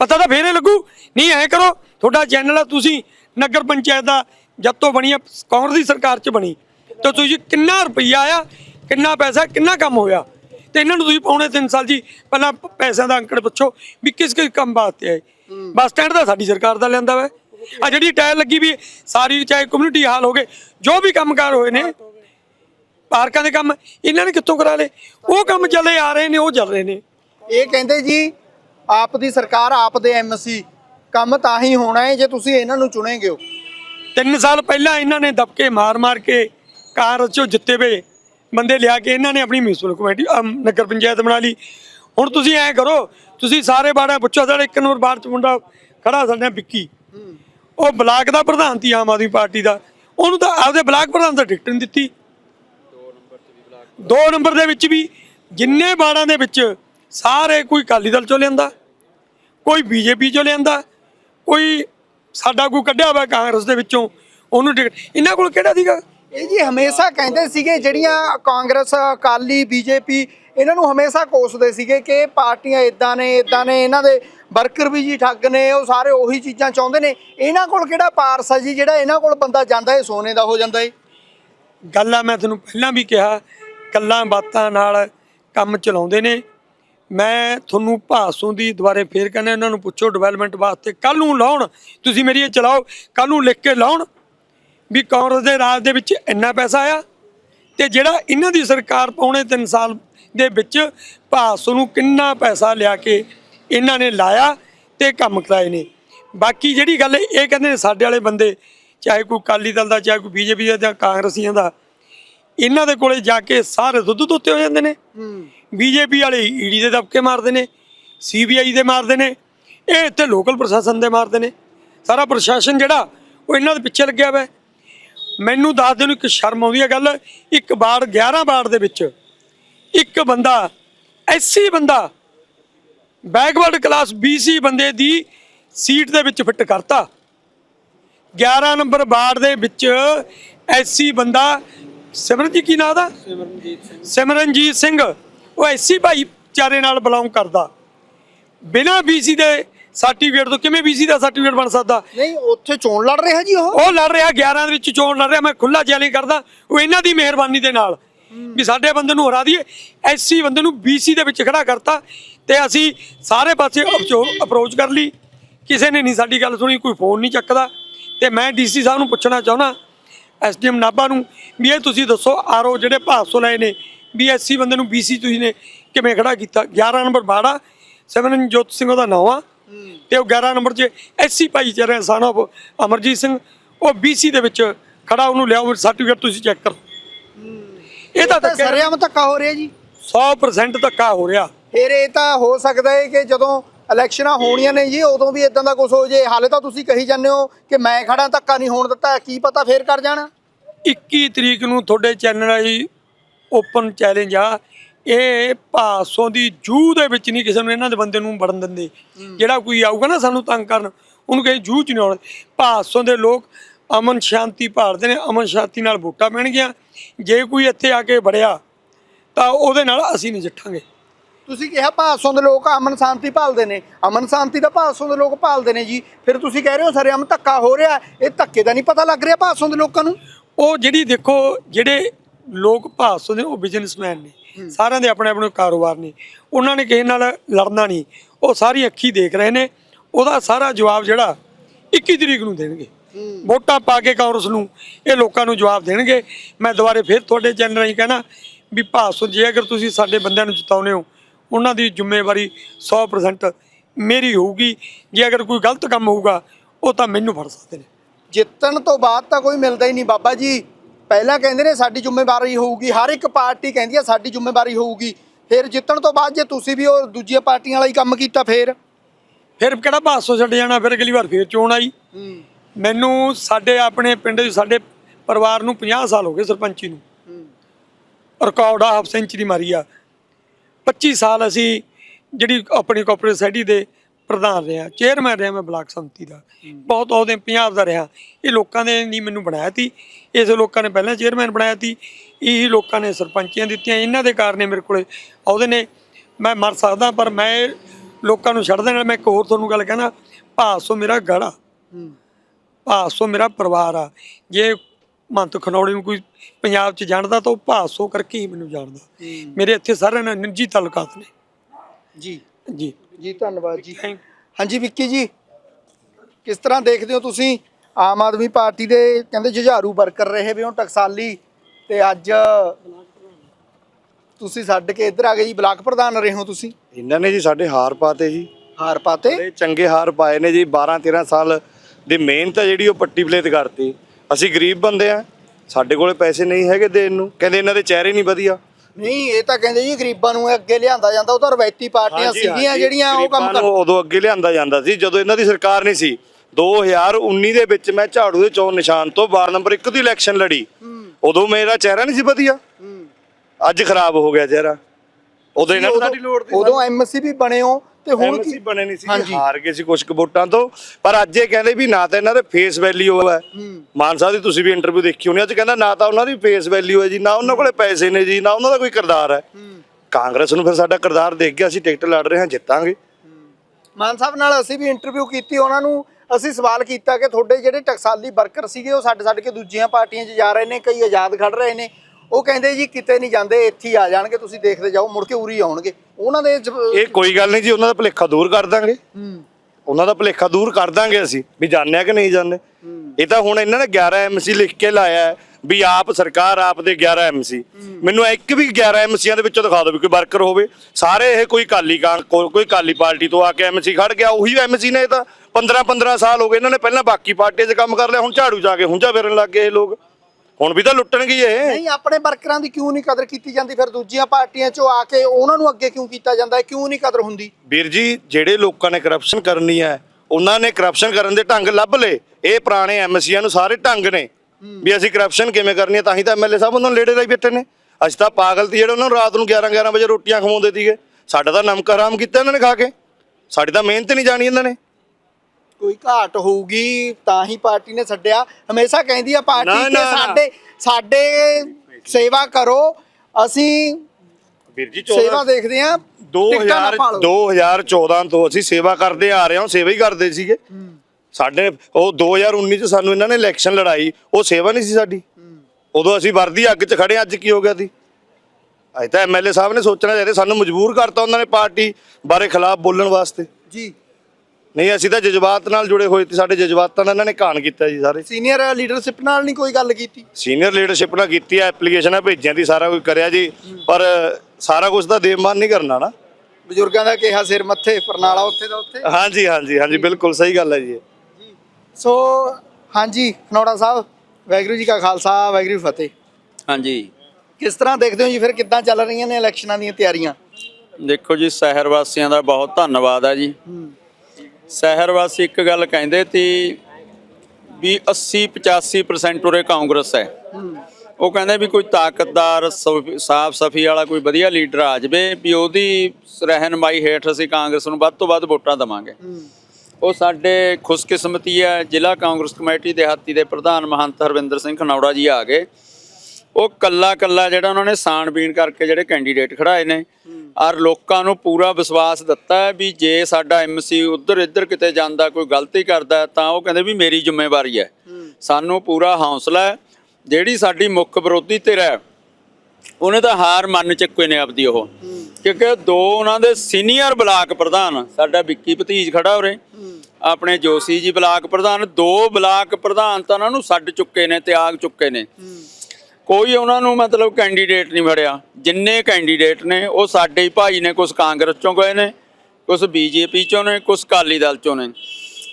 ਪਤਾ ਤਾਂ ਫੇਰੇ ਲੱਗੂ। ਨਹੀਂ ਐ ਕਰੋ ਤੁਹਾਡਾ ਚੈਨਲ ਆ ਤੁਸੀਂ ਨਗਰ ਪੰਚਾਇਤ ਦਾ ਜਦ ਤੋਂ ਬਣੀ ਆ ਕਾਂਗਰਸ ਦੀ ਸਰਕਾਰ 'ਚ ਬਣੀ। ਤੇ ਤੁਸੀਂ ਕਿੰਨਾ ਰੁਪਈਆ ਆਇਆ ਕਿੰਨਾ ਪੈਸਾ ਕਿੰਨਾ ਕੰਮ ਹੋਇਆ? ਤੇ ਇਹਨਾਂ ਨੂੰ ਤੁਸੀਂ ਪੌਣੇ 3 ਸਾਲ ਜੀ ਪਹਿਲਾਂ ਪੈਸਿਆਂ ਦਾ ਅੰਕੜ ਪੁੱਛੋ ਵੀ ਕਿਸ ਕਿਸ ਕੰਮ ਵਾਸਤੇ ਆਏ। ਬੱਸ ਸਟੈਂਡ ਦਾ ਸਾਡੀ ਸਰਕਾਰ ਦਾ ਲੈਂਦਾ ਵਾ। ਆ ਜਿਹੜੀ ਟਾਇਰ ਲੱਗੀ ਵੀ ਸਾਰੀ ਚਾਹੇ ਕਮਿਊਨਿਟੀ ਹਾਲ ਹੋ ਗਏ ਜੋ ਵੀ ਕੰਮਕਾਰ ਹੋਏ ਨੇ ਪਾਰਕਾਂ ਦੇ ਕੰਮ ਇਹਨਾਂ ਨੇ ਕਿੱਥੋਂ ਕਰਾ ਲਏ? ਉਹ ਕੰਮ ਚੱਲੇ ਆ ਰਹੇ ਨੇ ਉਹ ਚੱਲ ਰਹੇ ਨੇ। ਇਹ ਕਹਿੰਦੇ ਜੀ ਆਪ ਦੀ ਸਰਕਾਰ ਆਪ ਦੇ ਐਮਸੀ ਕੰਮ ਤਾਂ ਹੀ ਹੋਣਾ ਹੈ ਜੇ ਤੁਸੀਂ ਇਹਨਾਂ ਨੂੰ ਚੁਣੇਗੇ। ਹੋ ਤਿੰਨ ਸਾਲ ਪਹਿਲਾਂ ਇਹਨਾਂ ਨੇ ਦਬਕੇ ਮਾਰ-ਮਾਰ ਕੇ ਕਾਂਗਰਸ ਚੋਂ ਜਿੱਤੇ ਵੇ ਬੰਦੇ ਲਿਆ ਕੇ ਇਹਨਾਂ ਨੇ ਆਪਣੀ ਮਿਊਨਿਸਪਲ ਕਮੇਟੀ ਨਗਰ ਪੰਚਾਇਤ ਬਣਾ ਲਈ। ਹੁਣ ਤੁਸੀਂ ਐਂ ਕਰੋ, ਤੁਸੀਂ ਸਾਰੇ ਬਾੜਾ ਪੁੱਛੋ, ਸਾਡੇ ਇੱਕ ਨੰਬਰ ਬਾੜ ਚ ਮੁੰਡਾ ਖੜਾ ਸਾਡੇ ਵਿੱਕੀ। ਉਹ ਬਲਾਕ ਦਾ ਪ੍ਰਧਾਨ ਸੀ, ਆਮ ਆਦਮੀ ਪਾਰਟੀ ਦਾ। ਉਹਨੂੰ ਤਾਂ ਆਪਦੇ ਬਲਾਕ ਪ੍ਰਧਾਨ ਦਾ ਟਿਕਟ ਨਹੀਂ ਦਿੱਤੀ। ਦੋ ਨੰਬਰ ਦੇ ਵਿੱਚ ਵੀ, ਜਿੰਨੇ ਬਾੜਾਂ ਦੇ ਵਿੱਚ ਸਾਰੇ ਕੋਈ ਅਕਾਲੀ ਦਲ ਚੋਂ ਲਿਆਂਦਾ, ਕੋਈ ਬੀਜੇਪੀ ਚੋਂ ਲਿਆਂਦਾ, ਕੋਈ ਸਾਡਾ ਕੋਈ ਕੱਢਿਆ ਹੋਇਆ ਕਾਂਗਰਸ ਦੇ ਵਿੱਚੋਂ, ਉਹਨੂੰ ਟਿਕਟ ਇਹਨਾਂ ਕੋਲ ਕਿਹੜਾ ਸੀਗਾ? ਇਹ ਜੀ ਹਮੇਸ਼ਾ ਕਹਿੰਦੇ ਸੀਗੇ ਜਿਹੜੀਆਂ ਕਾਂਗਰਸ, ਅਕਾਲੀ, ਬੀਜੇਪੀ, ਇਹਨਾਂ ਨੂੰ ਹਮੇਸ਼ਾ ਕੋਸਦੇ ਸੀਗੇ ਕਿ ਇਹ ਪਾਰਟੀਆਂ ਇਦਾਂ ਨੇ ਇਦਾਂ ਨੇ, ਇਹਨਾਂ ਦੇ ਵਰਕਰ ਵੀ ਜੀ ਠੱਗ ਨੇ, ਉਹ ਸਾਰੇ ਉਹੀ ਚੀਜ਼ਾਂ ਚਾਹੁੰਦੇ ਨੇ। ਇਹਨਾਂ ਕੋਲ ਕਿਹੜਾ ਪਾਰਸ ਆ ਜੀ ਜਿਹੜਾ ਇਹਨਾਂ ਕੋਲ ਬੰਦਾ ਜਾਂਦਾ ਏ, ਸੋਨੇ ਦਾ ਹੋ ਜਾਂਦਾ ਏ? ਗੱਲ ਆ ਮੈਂ ਤੁਹਾਨੂੰ ਪਹਿਲਾਂ ਵੀ ਕਿਹਾ ਕੱਲਾਂ ਬਾਤਾਂ ਨਾਲ ਕੰਮ ਚਲਾਉਂਦੇ ਨੇ। ਮੈਂ ਤੁਹਾਨੂੰ ਭਾਸੋਂ ਦੀ ਦੁਬਾਰੇ ਫੇਰ ਕਹਿੰਦਾ, ਇਹਨਾਂ ਨੂੰ ਪੁੱਛੋ ਡਿਵੈਲਪਮੈਂਟ ਵਾਸਤੇ। ਕੱਲ ਨੂੰ ਲਾਉਣ, ਤੁਸੀਂ ਮੇਰੀ ਇਹ ਚਲਾਓ ਕੱਲ ਨੂੰ ਲਿਖ ਕੇ ਲਾਉਣ। ਵੀ ਕਾਂਗਰਸ ਦੇ ਰਾਜ ਦੇ ਵਿੱਚ ਇੰਨਾ ਪੈਸਾ ਆਇਆ ਤੇ ਜਿਹੜਾ ਇਹਨਾਂ ਦੀ ਸਰਕਾਰ ਪੌਣੇ 3 ਸਾਲ ਦੇ ਵਿੱਚ ਭਾਸੋਂ ਨੂੰ ਕਿੰਨਾ ਪੈਸਾ ਲਿਆ ਕੇ ਇਹਨਾਂ ਨੇ ਲਾਇਆ ਤੇ ਕੰਮ ਕਰਾਏ ਨੇ। ਬਾਕੀ ਜਿਹੜੀ ਗੱਲ ਇਹ ਕਹਿੰਦੇ ਨੇ ਸਾਡੇ ਵਾਲੇ ਬੰਦੇ ਚਾਹੇ ਕੋਈ ਅਕਾਲੀ ਦਲ ਦਾ ਚਾਹੇ ਕੋਈ ਬੀਜੇਪੀ ਦਾ ਜਾਂ ਕਾਂਗਰਸੀਆਂ ਦਾ ਇਹਨਾਂ ਦੇ ਕੋਲੇ ਜਾ ਕੇ ਸਾਰੇ ਦੁੱਧ ਧੋਤੇ ਹੋ ਜਾਂਦੇ ਨੇ। ਬੀਜੇਪੀ ਵਾਲੇ ਈਡੀ ਦੇ ਦਬਕੇ ਮਾਰਦੇ ਨੇ ਸੀਬੀਆਈ ਦੇ ਮਾਰਦੇ ਨੇ ਇਹ ਇੱਥੇ ਲੋਕਲ ਪ੍ਰਸ਼ਾਸਨ ਦੇ ਮਾਰਦੇ ਨੇ। ਸਾਰਾ ਪ੍ਰਸ਼ਾਸਨ ਜਿਹੜਾ ਉਹ ਇਹਨਾਂ ਦੇ ਪਿੱਛੇ ਲੱਗਿਆ ਹੋਇਆ। ਮੈਨੂੰ ਦੱਸ ਦੇ ਨੂੰ ਇੱਕ ਸ਼ਰਮ ਆਉਂਦੀ ਹੈ ਗੱਲ ਇੱਕ ਬਾੜ 11 ਬਾੜ ਦੇ ਵਿੱਚ ਇੱਕ ਬੰਦਾ ਐਸੀ ਬੰਦਾ ਬੈਕਵਰਡ ਕਲਾਸ BC ਬੰਦੇ ਦੀ ਸੀਟ ਦੇ ਵਿੱਚ ਫਿੱਟ ਕਰਤਾ। 11 ਨੰਬਰ ਵਾਰਡ ਦੇ ਵਿੱਚ ਐਸੀ ਬੰਦਾ ਸਿਮਰਨਜੀਤ ਕੀ ਨਾਂ ਦਾ ਸਿਮਰਨਜੀਤ ਸਿੰਘ। ਸਿਮਰਨਜੀਤ ਸਿੰਘ ਉਹ ਐਸੀ ਭਾਈਚਾਰੇ ਨਾਲ ਬਿਲੋਂਗ ਕਰਦਾ। ਬਿਨਾਂ BC ਦੇ ਸਰਟੀਫਿਕੇਟ ਤੋਂ ਕਿਵੇਂ BC ਦਾ ਸਰਟੀਫਿਕੇਟ ਬਣ ਸਕਦਾ? ਨਹੀਂ ਉੱਥੇ ਚੋਣ ਲੜ ਰਿਹਾ ਜੀ ਉਹ। ਉਹ ਲੜ ਰਿਹਾ 11 ਦੇ ਵਿੱਚ ਚੋਣ ਲੜ ਰਿਹਾ ਮੈਂ ਖੁੱਲਾ ਚੈਲੰਜ ਕਰਦਾ ਉਹ ਇਹਨਾਂ ਦੀ ਮਿਹਰਬਾਨੀ ਦੇ ਨਾਲ। ਵੀ ਸਾਡੇ ਬੰਦੇ ਨੂੰ ਹਰਾ ਦਈਏ ਐਸਸੀ ਬੰਦੇ ਨੂੰ BC ਦੇ ਵਿੱਚ ਖੜਾ ਕਰਤਾ ਤੇ ਅਸੀਂ ਸਾਰੇ ਪਾਸੇ ਅਪਰੋਚ ਕਰ ਲਈ। ਕਿਸੇ ਨੇ ਨਹੀਂ ਸਾਡੀ ਗੱਲ ਸੁਣੀ ਕੋਈ ਫੋਨ ਨਹੀਂ ਚੱਕਦਾ। ਤੇ ਮੈਂ ਡੀਸੀ ਸਾਹਿਬ ਨੂੰ ਪੁੱਛਣਾ ਚਾਹੁੰਦਾ ਐਸਡੀਐਮ ਨਾਭਾ ਨੂੰ ਵੀ ਇਹ ਤੁਸੀਂ ਦੱਸੋ ਆਰਓ ਜਿਹੜੇ ਭਾਸੋ ਲਏ ਨੇ ਵੀ ਐਸਸੀ ਬੰਦੇ ਨੂੰ BC ਤੁਸੀਂ ਨੇ ਕਿਵੇਂ ਖੜਾ ਕੀਤਾ? 11 ਨੰਬਰ ਬਾੜਾ ਸਿਮਰਨਜੋਤ ਸਿੰਘ ਉਹਦਾ ਨਾਮ ਆ। ਤੇ ਉਹ 11 ਨੰਬਰ 'ਚ ਐਸਸੀ ਭਾਈਚਾਰੇ ਸਨ ਅਮਰਜੀਤ ਸਿੰਘ ਉਹ BC ਦੇ ਵਿੱਚ ਖੜਾ ਉਹਨੂੰ ਲਿਆਓ ਸਰਟੀਫਿਕੇਟ ਤੁਸੀਂ ਚੈੱਕ ਕਰੋ। ਇਹ ਤਾਂ ਸਰੇਆਮ ਧੱਕਾ ਹੋ ਰਿਹਾ ਜੀ। 100% ਧੱਕਾ ਹੋ ਰਿਹਾ। ਫਿਰ ਇਹ ਤਾਂ ਹੋ ਸਕਦਾ ਹੈ ਕਿ ਜਦੋਂ ਇਲੈਕਸ਼ਨਾਂ ਹੋਣੀਆਂ ਨੇ ਜੀ ਉਦੋਂ ਵੀ ਇਦਾਂ ਦਾ ਕੁਝ ਹੋ ਜੇ। ਹਾਲੇ ਤਾਂ ਤੁਸੀਂ ਕਹੀ ਜਾਂਦੇ ਹੋ ਕਿ ਮੈਂ ਖੜਾ ਧੱਕਾ ਨਹੀਂ ਹੋਣ ਦਿੱਤਾ ਕੀ ਪਤਾ ਫੇਰ ਕਰ ਜਾਣਾ। 21 ਤਰੀਕ ਨੂੰ ਤੁਹਾਡੇ ਚੈਨਲ ਆਈ ਓਪਨ ਚੈਲੰਜ ਆ। ਇਹ ਭਾਸੋਂ ਦੀ ਜੂਹ ਦੇ ਵਿੱਚ ਨਹੀਂ ਕਿਸੇ ਨੂੰ ਇਹਨਾਂ ਦੇ ਬੰਦੇ ਨੂੰ ਵੜਨ ਦਿੰਦੇ। ਜਿਹੜਾ ਕੋਈ ਆਊਗਾ ਨਾ ਸਾਨੂੰ ਤੰਗ ਕਰਨ ਉਹਨੂੰ ਕਹੇ ਜੂਹ ਚ ਨਹੀਂ ਆਉਣ। ਭਾਸੋਂ ਦੇ ਲੋਕ ਅਮਨ ਸ਼ਾਂਤੀ ਭਾਲਦੇ ਨੇ ਅਮਨ ਸ਼ਾਂਤੀ ਨਾਲ ਵੋਟਾਂ ਪੈਣਗੀਆਂ। ਜੇ ਕੋਈ ਇੱਥੇ ਆ ਕੇ ਵੜਿਆ ਤਾਂ ਉਹਦੇ ਨਾਲ ਅਸੀਂ ਨਜਿੱਠਾਂਗੇ ਤੁਸੀਂ ਕਿਹਾ ਭਾਸੋਂ ਦੇ ਲੋਕ ਅਮਨ ਸ਼ਾਂਤੀ ਭਾਲਦੇ ਨੇ। ਅਮਨ ਸ਼ਾਂਤੀ ਦਾ ਭਾਸੋਂ ਦੇ ਲੋਕ ਭਾਲਦੇ ਨੇ ਜੀ। ਫਿਰ ਤੁਸੀਂ ਕਹਿ ਰਹੇ ਹੋ ਸਾਰੇ ਅਮ ਧੱਕਾ ਹੋ ਰਿਹਾ। ਇਹ ਧੱਕੇ ਦਾ ਨਹੀਂ ਪਤਾ ਲੱਗ ਰਿਹਾ ਭਾਸੋਂ ਦੇ ਲੋਕਾਂ ਨੂੰ? ਉਹ ਜਿਹੜੀ ਦੇਖੋ ਜਿਹੜੇ ਲੋਕ ਭਾਸੋਂ ਦੇ ਉਹ ਬਿਜ਼ਨਸਮੈਨ ਨੇ। ਸਾਰਿਆਂ ਦੇ ਆਪਣੇ ਆਪਣੇ ਕਾਰੋਬਾਰ ਨੇ। ਉਹਨਾਂ ਨੇ ਕਿਸੇ ਨਾਲ ਲੜਨਾ ਨਹੀਂ। ਉਹ ਸਾਰੀ ਅੱਖੀ ਦੇਖ ਰਹੇ ਨੇ। ਉਹਦਾ ਸਾਰਾ ਜਵਾਬ ਜਿਹੜਾ 21 ਤਰੀਕ ਨੂੰ ਦੇਣਗੇ। ਵੋਟਾਂ ਪਾ ਕੇ ਕਾਂਗਰਸ ਨੂੰ ਇਹ ਲੋਕਾਂ ਨੂੰ ਜਵਾਬ ਦੇਣਗੇ। ਮੈਂ ਦੁਬਾਰੇ ਫਿਰ ਤੁਹਾਡੇ ਚੈਨਲ ਰਾਹੀਂ ਕਹਿਣਾ ਵੀ ਭਾਸੋਂ ਜੇ ਅਗਰ ਤੁਸੀਂ ਸਾਡੇ ਬੰਦਿਆਂ ਨੂੰ ਜਿਤਾਉਨੇ ਹੋ ਉਹਨਾਂ ਦੀ ਜ਼ਿੰਮੇਵਾਰੀ 100% ਮੇਰੀ ਹੋਊਗੀ। ਜੇ ਅਗਰ ਕੋਈ ਗਲਤ ਕੰਮ ਹੋਊਗਾ ਉਹ ਤਾਂ ਮੈਨੂੰ ਫੜ ਸਕਦੇ ਨੇ। ਜਿੱਤਣ ਤੋਂ ਬਾਅਦ ਤਾਂ ਕੋਈ ਮਿਲਦਾ ਹੀ ਨਹੀਂ ਬਾਬਾ ਜੀ। ਪਹਿਲਾਂ ਕਹਿੰਦੇ ਨੇ ਸਾਡੀ ਜ਼ਿੰਮੇਵਾਰੀ ਹੋਊਗੀ ਹਰ ਇੱਕ ਪਾਰਟੀ ਕਹਿੰਦੀ ਹੈ ਸਾਡੀ ਜ਼ਿੰਮੇਵਾਰੀ ਹੋਊਗੀ। ਫਿਰ ਜਿੱਤਣ ਤੋਂ ਬਾਅਦ ਜੇ ਤੁਸੀਂ ਵੀ ਉਹ ਦੂਜੀਆਂ ਪਾਰਟੀਆਂ ਵਾਲਾ ਹੀ ਕੰਮ ਕੀਤਾ ਫਿਰ? ਫਿਰ ਕਿਹੜਾ ਭਾਸੋਂ ਛੱਡ ਜਾਣਾ ਫਿਰ ਅਗਲੀ ਵਾਰ ਫੇਰ ਚੋਣ ਆਈ। ਮੈਨੂੰ ਸਾਡੇ ਆਪਣੇ ਪਿੰਡ 'ਚ ਸਾਡੇ ਪਰਿਵਾਰ ਨੂੰ 50 ਸਾਲ ਹੋ ਗਏ ਸਰਪੰਚੀ ਨੂੰ। ਰਿਕਾਰਡ ਆ ਹਾਫ ਸੈਂਚਰੀ ਮਾਰੀ ਆ। 25 ਸਾਲ ਅਸੀਂ ਜਿਹੜੀ ਆਪਣੀ ਕੋਆਪਰੇਟਿਵ ਸੋਸਾਇਟੀ ਦੇ ਪ੍ਰਧਾਨ ਰਿਹਾ ਚੇਅਰਮੈਨ ਰਿਹਾ ਮੈਂ ਬਲਾਕ ਸੰਮਤੀ ਦਾ। ਬਹੁਤ ਅਹੁਦੇ ਪੰਜਾਬ ਦਾ ਰਿਹਾ। ਇਹ ਲੋਕਾਂ ਨੇ ਨਹੀਂ ਮੈਨੂੰ ਬਣਾਇਆ ਸੀ। ਇਸ ਲੋਕਾਂ ਨੇ ਪਹਿਲਾਂ ਚੇਅਰਮੈਨ ਬਣਾਇਆ ਸੀ। ਇਹੀ ਲੋਕਾਂ ਨੇ ਸਰਪੰਚੀਆਂ ਦਿੱਤੀਆਂ। ਇਹਨਾਂ ਦੇ ਕਾਰਨ ਮੇਰੇ ਕੋਲੇ ਅਹੁਦੇ ਨੇ। ਮੈਂ ਮਰ ਸਕਦਾ ਪਰ ਮੈਂ ਲੋਕਾਂ ਨੂੰ ਛੱਡ ਦੇਣਾ। ਮੈਂ ਇੱਕ ਹੋਰ ਤੁਹਾਨੂੰ ਗੱਲ ਕਹਿਣਾ। ਭਾਸੋ ਮੇਰਾ ਗੜਾ ਭਾਸੋ ਮੇਰਾ ਪਰਿਵਾਰ ਆ। ਜੇ ਮੰਤ ਖਨੌੜੀ ਨੂੰ ਕੋਈ ਪੰਜਾਬ 'ਚ ਜਾਣਦਾ ਤਾਂ ਉਹ ਭਾਸੋ ਕਰਕੇ ਹੀ ਮੈਨੂੰ ਜਾਣਦਾ। ਮੇਰੇ ਇੱਥੇ ਸਾਰਿਆਂ ਨਾਲ ਨਿੱਜੀ ਤਾਲੁਕਾਤ ਨੇ। ਜੀ। ਜੀ। ਜੀ ਧੰਨਵਾਦ ਜੀ। ਹਾਂਜੀ ਵਿੱਕੀ ਜੀ ਕਿਸ ਤਰ੍ਹਾਂ ਦੇਖਦੇ ਹੋ ਤੁਸੀਂ ਆਮ ਆਦਮੀ ਪਾਰਟੀ ਦੇ ਕਹਿੰਦੇ ਜੁਝਾਰੂ ਵਰਕਰ ਰਹੇ ਵੀ ਹੋ ਟਕਸਾਲੀ ਤੇ ਅੱਜ ਤੁਸੀਂ ਛੱਡ ਕੇ ਇੱਧਰ ਆ ਗਏ ਜੀ ਬਲਾਕ ਪ੍ਰਧਾਨ ਰਹੇ ਹੋ ਤੁਸੀਂ? ਇਹਨਾਂ ਨੇ ਜੀ ਸਾਡੇ ਹਾਰ ਪਾਤੇ ਜੀ। ਹਾਰ ਪਾਤੇ? ਬੜੇ ਚੰਗੇ ਹਾਰ ਪਾਏ ਨੇ ਜੀ 12 13 ਸਾਲ ਦੀ ਮਿਹਨਤ ਆ ਜਿਹੜੀ ਉਹ ਪੱਟੀ ਪਲੇਤ ਕਰਤੀ। ਅਸੀਂ ਗਰੀਬ ਬੰਦੇ ਆ ਸਾਡੇ ਕੋਲੇ ਪੈਸੇ ਨਹੀਂ ਹੈਗੇ ਦੇਣ ਨੂੰ ਕਹਿੰਦੇ ਇਹਨਾਂ ਦੇ ਚਿਹਰੇ ਨਹੀਂ ਵਧੀਆ। ਨਹੀਂ ਇਹ ਤਾਂ ਕਹਿੰਦੇ ਜੀ ਗਰੀਬਾਂ ਨੂੰ ਅੱਗੇ ਲਿਆਂਦਾ ਜਾਂਦਾ ਉਹ ਤਾਂ ਰਵਾਇਤੀ ਪਾਰਟੀਆਂ ਹਾਂਜੀ, ਸੀਗੀਆਂ ਹਾਂਜੀ, ਜਿਹੜੀਆਂ ਉਹ ਕੰਮ ਗਰੀਬਾਂ ਕਰ ਨੂੰ ਉਦੋਂ ਅੱਗੇ ਲਿਆਂਦਾ ਜਾਂਦਾ ਸੀ ਜਦੋਂ ਇਹਨਾਂ ਦੀ ਸਰਕਾਰ ਨਹੀਂ ਸੀ। 2019 ਦੇ ਵਿੱਚ ਮੈਂ ਝਾੜੂ ਦੇ ਚੋਣ ਨਿਸ਼ਾਨ ਤੋਂ ਵਾਰਡ ਨੰਬਰ 1 ਦੀ ਇਲੈਕਸ਼ਨ ਲੜੀ। ਉਦੋਂ ਮੇਰਾ ਚਿਹਰਾ ਨਹੀਂ ਸੀ ਵਧੀਆ। ਅੱਜ ਖਰਾਬ ਹੋ ਗਿਆ ਚਿਹਰਾ। ਉਦੋਂ ਇਹਨਾਂ ਨੂੰ ਸਾਡੀ ਲੋੜ ਉਦੋਂ ਐਮਸੀ ਵੀ ਬਣੇ ਹੋ ਤੇ ਹੁਣ ਕੀ? ਬਣੇ ਨਹੀਂ ਸੀ। ਹਾਰ ਗਏ ਸੀ ਕੁਝ ਕੁ ਵੋਟਾਂ ਤੋਂ ਪਰ ਅੱਜ ਇਹ ਕਹਿੰਦੇ ਵੀ ਨਾ ਤਾਂ ਇਹਨਾਂ ਦੇ ਫੇਸ ਵੈਲਿਊ ਹੈ। ਮਾਨ ਸਾਹਿਬ ਦੀ ਤੁਸੀਂ ਵੀ ਇੰਟਰਵਿਊ ਦੇਖੀ ਹੋਣੀ ਅੱਜ ਕਹਿੰਦਾ ਨਾ ਤਾਂ ਉਹਨਾਂ ਦੀ ਫੇਸ ਵੈਲਿਊ ਹੈ ਜੀ ਨਾ ਉਹਨਾਂ ਕੋਲੇ ਪੈਸੇ ਨੇ ਜੀ ਨਾ ਉਹਨਾਂ ਦਾ ਕੋਈ ਕਿਰਦਾਰ ਹੈ। ਕਾਂਗਰਸ ਨੂੰ ਫਿਰ ਸਾਡਾ ਕਿਰਦਾਰ ਦੇਖ ਕੇ ਅਸੀਂ ਟਿਕਟ ਲੜ ਰਹੇ ਹਾਂ ਜਿੱਤਾਂਗੇ। ਮਾਨ ਸਾਹਿਬ ਨਾਲ ਅਸੀਂ ਵੀ ਇੰਟਰਵਿਊ ਕੀਤੀ ਉਹਨਾਂ ਨੂੰ ਅਸੀਂ ਸਵਾਲ ਕੀਤਾ ਕਿ ਤੁਹਾਡੇ ਜਿਹੜੇ ਟਕਸਾਲੀ ਵਰਕਰ ਸੀਗੇ ਉਹ ਛੱਡ ਛੱਡ ਕੇ ਦੂਜੀਆਂ ਪਾਰਟੀਆਂ 'ਚ ਜਾ ਰਹੇ ਨੇ ਕਈ ਆਜ਼ਾਦ ਖੜ ਰਹੇ ਨੇ ਉਹ ਕਹਿੰਦੇ ਜੀ ਕਿਤੇ ਨਹੀਂ ਜਾਂਦੇ ਇੱਥੇ ਹੀ ਆ ਜਾਣਗੇ ਤੁਸੀਂ ਦੇਖਦੇ ਜਾਓ ਮੁੜ ਕੇ ਉਰੀ ਆਉਣਗੇ। ਉਹਨਾਂ ਦੇ ਇਹ ਕੋਈ ਗੱਲ ਨਹੀਂ ਜੀ ਉਹਨਾਂ ਦਾ ਭੁਲੇਖਾ ਦੂਰ ਕਰ ਦਾਂਗੇ। ਹੂੰ। ਉਹਨਾਂ ਦਾ ਭੁਲੇਖਾ ਦੂਰ ਕਰ ਦਾਂਗੇ ਅਸੀਂ ਵੀ ਜਾਣਿਆ ਕਿ ਨਹੀਂ ਜਾਣਦੇ ਇਹ ਤਾਂ ਹੁਣ ਇਹਨਾਂ ਨੇ 11 ਐਮਸੀ ਲਿਖ ਕੇ ਲਾਇਆ ਹੈ ਵੀ ਆਪ ਸਰਕਾਰ ਆਪ ਦੇ 11 ਐਮਸੀ ਮੈਨੂੰ ਇੱਕ ਵੀ 11 ਐਮਸੀਆਂ ਦੇ ਵਿੱਚੋਂ ਦਿਖਾ ਦਿਓ ਵੀ ਕੋਈ ਵਰਕਰ ਹੋਵੇ। ਸਾਰੇ ਇਹ ਕੋਈ ਕਾਲੀ ਕਾਂ ਕੋ- ਕੋਈ ਕਾਲੀ ਪਾਰਟੀ ਤੋਂ ਆ ਕੇ ਐਮਸੀ ਖੜ ਗਿਆ ਉਹੀ ਐਮਸੀ ਨੇ ਇਹ ਤਾਂ। 15 15 ਸਾਲ ਹੋ ਗਏ ਇਹਨਾਂ ਨੇ ਪਹਿਲਾਂ ਬਾਕੀ ਪਾਰਟੀਆਂ 'ਚ ਕੰਮ ਕਰ ਲਿਆ ਹੁਣ ਝਾੜੂ ਜਾ ਕੇ ਹੁੰਜਾ ਫੇਰਨ ਲੱਗ ਗਏ ਇਹ ਲੋਕ। ਹੁਣ ਵੀ ਤਾਂ ਲੁੱਟਣਗੇ ਇਹ। ਨਹੀਂ ਆਪਣੇ ਵਰਕਰਾਂ ਦੀ ਕਿਉਂ ਨਹੀਂ ਕਦਰ ਕੀਤੀ ਜਾਂਦੀ? ਫਿਰ ਦੂਜੀਆਂ ਪਾਰਟੀਆਂ 'ਚੋਂ ਆ ਕੇ ਉਹਨਾਂ ਨੂੰ ਅੱਗੇ ਕਿਉਂ ਕੀਤਾ ਜਾਂਦਾ ਹੈ? ਕਿਉਂ ਨਹੀਂ ਕਦਰ ਹੁੰਦੀ? ਵੀਰ ਜੀ ਜਿਹੜੇ ਲੋਕਾਂ ਨੇ ਕਰਪਸ਼ਨ ਕਰਨੀ ਹੈ ਉਹਨਾਂ ਨੇ ਕਰਪਸ਼ਨ ਕਰਨ ਦੇ ਢੰਗ ਲੱਭ ਲਏ। ਇਹ ਪੁਰਾਣੇ ਐਮਸੀਆਂ ਨੂੰ ਸਾਰੇ ਢੰਗ ਨੇ। ਵੀ ਅਸੀਂ ਕਰਪਸ਼ਨ ਕਿਵੇਂ ਕਰਨੀ ਹੈ ਤਾਂ ਹੀ ਤਾਂ ਐਮਐਲਏ ਸਾਹਿਬ ਉਹਨਾਂ ਨੂੰ ਲੇੜੇ ਲਾਈ ਬੈਠੇ ਨੇ। ਅਸੀਂ ਤਾਂ ਪਾਗਲ ਤੀ ਜਿਹੜੇ ਉਹਨਾਂ ਨੂੰ ਰਾਤ ਨੂੰ 11 11 ਵਜੇ ਰੋਟੀਆਂ ਖਵਾਉਂਦੇ ਸੀਗੇ। ਸਾਡਾ ਤਾਂ ਨਮਕ ਹਰਾਮ ਕੀਤਾ ਇਹਨਾਂ ਨੇ ਖਾ ਕੇ। ਸਾਡੀ ਤਾਂ ਮਿਹਨਤ ਨਹੀਂ ਜਾਣੀ ਇਹਨਾਂ ਨੇ। ਕੋਈ ਘਾਟ ਹੋਊਗੀ ਤਾਂ ਹੀ ਪਾਰਟੀ ਨੇ ਛੱਡਿਆ। ਹਮੇਸ਼ਾ ਕਹਿੰਦੀ ਆ ਨਾ, ਪਾਰਟੀ ਕਿ ਨਾ। ਸਾਡੇ ਸਾਡੇ ਸੇਵਾ ਕਰੋ। ਅਸੀਂ ਵੀਰ ਜੀ ਸੇਵਾ ਦੇਖਦੇ ਆ 2000 2014 ਤੋਂ ਅਸੀਂ ਸੇਵਾ ਕਰਦੇ ਆ ਰਹੇ ਹਾਂ ਸੇਵਾ ਹੀ ਕਰਦੇ ਸੀਗੇ। ਸਾਡੇ ਉਹ 2019 ਚ ਸਾਨੂੰ ਇਹਨਾਂ ਨੇ ਇਲੈਕਸ਼ਨ ਲੜਾਈ ਉਹ ਸੇਵਾ ਨਹੀਂ ਸੀ ਸਾਡੀ। ਉਦੋਂ ਅਸੀਂ ਵਰਦੀ ਅੱਗ 'ਚ ਖੜੇ ਅੱਜ ਕੀ ਹੋ ਗਿਆ ਸੀ? ਅੱਜ ਤਾਂ ਐਮਐਲਏ ਸਾਹਿਬ ਨੇ ਸੋਚਣਾ ਚਾਹੀਦਾ ਸਾਨੂੰ ਮਜਬੂਰ ਕਰਤਾ ਉਹਨਾਂ ਨੇ ਪਾਰਟੀ ਬਾਰੇ ਖਿਲਾਫ ਬੋਲਣ ਵਾਸਤੇ। ਜੀ। ਨਹੀਂ ਅਸੀਂ ਤਾਂ ਜਜ਼ਬਾਤ ਨਾਲ ਜੁੜੇ ਹੋਏ ਤੇ ਸਾਡੇ ਜਜ਼ਬਾਤਾਂ ਦਾ ਇਹਨਾਂ ਨੇ ਕਾਣ ਕੀਤਾ ਜੀ ਸਾਰੇ। ਸੀਨੀਅਰ ਲੀਡਰਸ਼ਿਪ ਨਾਲ ਨਹੀਂ ਕੋਈ ਗੱਲ ਕੀਤੀ? ਸੀਨੀਅਰ ਲੀਡਰਸ਼ਿਪ ਨਾਲ ਕੀਤੀ ਐ ਐਪਲੀਕੇਸ਼ਨਾਂ ਭੇਜੀਆਂ ਦੀ ਸਾਰਾ ਕੁਝ ਕਰਿਆ ਜੀ। ਪਰ ਸਾਰਾ ਕੁਝ ਤਾਂ ਦੇਵਮਾਨ ਨਹੀਂ ਕਰਨਾ ਨਾ। ਬਜ਼ੁਰਗਾਂ ਦਾ ਕਿਹਾ ਸਿਰ ਮੱਥੇ ਪਰਨਾਲਾ ਉੱਥੇ ਦਾ ਉੱਥੇ? ਹਾਂਜੀ ਹਾਂਜੀ ਹਾਂਜੀ ਬਿਲਕੁਲ ਸਹੀ ਗੱਲ ਹੈ ਜੀ। ਸੋ ਹਾਂਜੀ ਖਨੌੜਾ ਸਾਹਿਬ ਵਾਹਿਗੁਰੂ ਜੀ ਕਾ ਖਾਲਸਾ ਵਾਹਿਗੁਰੂ ਜੀ ਕੀ ਫਤਿਹ। ਹਾਂਜੀ। ਕਿਸ ਤਰ੍ਹਾਂ ਦੇਖਦੇ ਹੋ ਜੀ ਫਿਰ ਕਿੱਦਾਂ ਚੱਲ ਰਹੀਆਂ ਨੇ ਇਲੈਕਸ਼ਨਾਂ ਦੀਆਂ ਤਿਆਰੀਆਂ? ਦੇਖੋ ਜੀ ਸ਼ਹਿਰ ਵਾਸੀਆਂ ਦਾ ਬਹੁਤ ਧੰਨਵਾਦ ਆ ਜੀ। ਸ਼ਹਿਰ ਵਾਸੀ ਇੱਕ ਗੱਲ ਕਹਿੰਦੇ ਸੀ ਵੀ 80 85% ਉਰੇ ਕਾਂਗਰਸ ਹੈ। ਉਹ ਕਹਿੰਦੇ ਵੀ ਕੋਈ ਤਾਕਤਦਾਰ ਸਾਫ਼ ਸਫੀ ਵਾਲਾ ਕੋਈ ਵਧੀਆ ਲੀਡਰ ਆ ਜਾਵੇ ਵੀ ਉਹਦੀ ਰਹਿਨਮਾਈ ਹੇਠ ਅਸੀਂ ਕਾਂਗਰਸ ਨੂੰ ਵੱਧ ਤੋਂ ਵੱਧ ਵੋਟਾਂ ਦੇਵਾਂਗੇ। ਉਹ ਸਾਡੇ ਖੁਸ਼ਕਿਸਮਤੀ ਹੈ, ਜ਼ਿਲ੍ਹਾ ਕਾਂਗਰਸ ਕਮੇਟੀ ਦੇਹਾਤੀ ਦੇ ਪ੍ਰਧਾਨ ਮਹੰਤ ਹਰਵਿੰਦਰ ਸਿੰਘ ਖਨੌੜਾ ਜੀ ਆ ਗਏ। ਉਹ ਕੱਲਾ ਕੱਲਾ ਜਿਹੜਾ ਉਹਨਾਂ ਨੇ ਸਾਣਬੀਣ ਕਰਕੇ ਜਿਹੜੇ ਕੈਂਡੀਡੇਟ ਖੜਾਏ ਨੇ ਔਰ ਲੋਕਾਂ ਨੂੰ ਪੂਰਾ ਵਿਸ਼ਵਾਸ ਦਿੱਤਾ ਹੈ ਵੀ ਜੇ ਸਾਡਾ ਐਮਸੀ ਉਧਰ ਇੱਧਰ ਕਿਤੇ ਜਾਂਦਾ ਕੋਈ ਗਲਤੀ ਕਰਦਾ ਤਾਂ ਉਹ ਕਹਿੰਦੇ ਵੀ ਮੇਰੀ ਜ਼ਿੰਮੇਵਾਰੀ ਹੈ। ਸਾਨੂੰ ਪੂਰਾ ਹੌਸਲਾ ਹੈ। ਜਿਹੜੀ ਸਾਡੀ ਮੁੱਖ ਵਿਰੋਧੀ ਧਿਰ ਹੈ ਉਹਨੇ ਤਾਂ ਹਾਰ ਮੰਨ ਚੱਕੇ ਨੇ ਆਪਦੀ ਉਹ। ਕਿਉਂਕਿ ਦੋ ਉਹਨਾਂ ਦੇ ਸੀਨੀਅਰ ਬਲਾਕ ਪ੍ਰਧਾਨ ਸਾਡਾ ਵਿੱਕੀ ਭਤੀਜ ਖੜਾ ਉਰੇ। ਆਪਣੇ ਜੋਸ਼ੀ ਜੀ ਬਲਾਕ ਪ੍ਰਧਾਨ ਦੋ ਬਲਾਕ ਪ੍ਰਧਾਨ ਤਾਂ ਉਹਨਾਂ ਨੂੰ ਛੱਡ ਚੁੱਕੇ ਨੇ ਤਿਆਗ ਚੁੱਕੇ ਨੇ। ਕੋਈ ਉਹਨਾਂ ਨੂੰ ਮਤਲਬ ਕੈਂਡੀਡੇਟ ਨਹੀਂ ਫੜਿਆ। ਜਿੰਨੇ ਕੈਂਡੀਡੇਟ ਨੇ ਉਹ ਸਾਡੇ ਹੀ ਭਾਈ ਨੇ ਕੁਝ ਕਾਂਗਰਸ ਚੋਂ ਗਏ ਨੇ ਕੁਝ ਬੀਜੇਪੀ ਚੋਂ ਨੇ ਕੁਝ ਅਕਾਲੀ ਦਲ ਚੋਂ ਨੇ।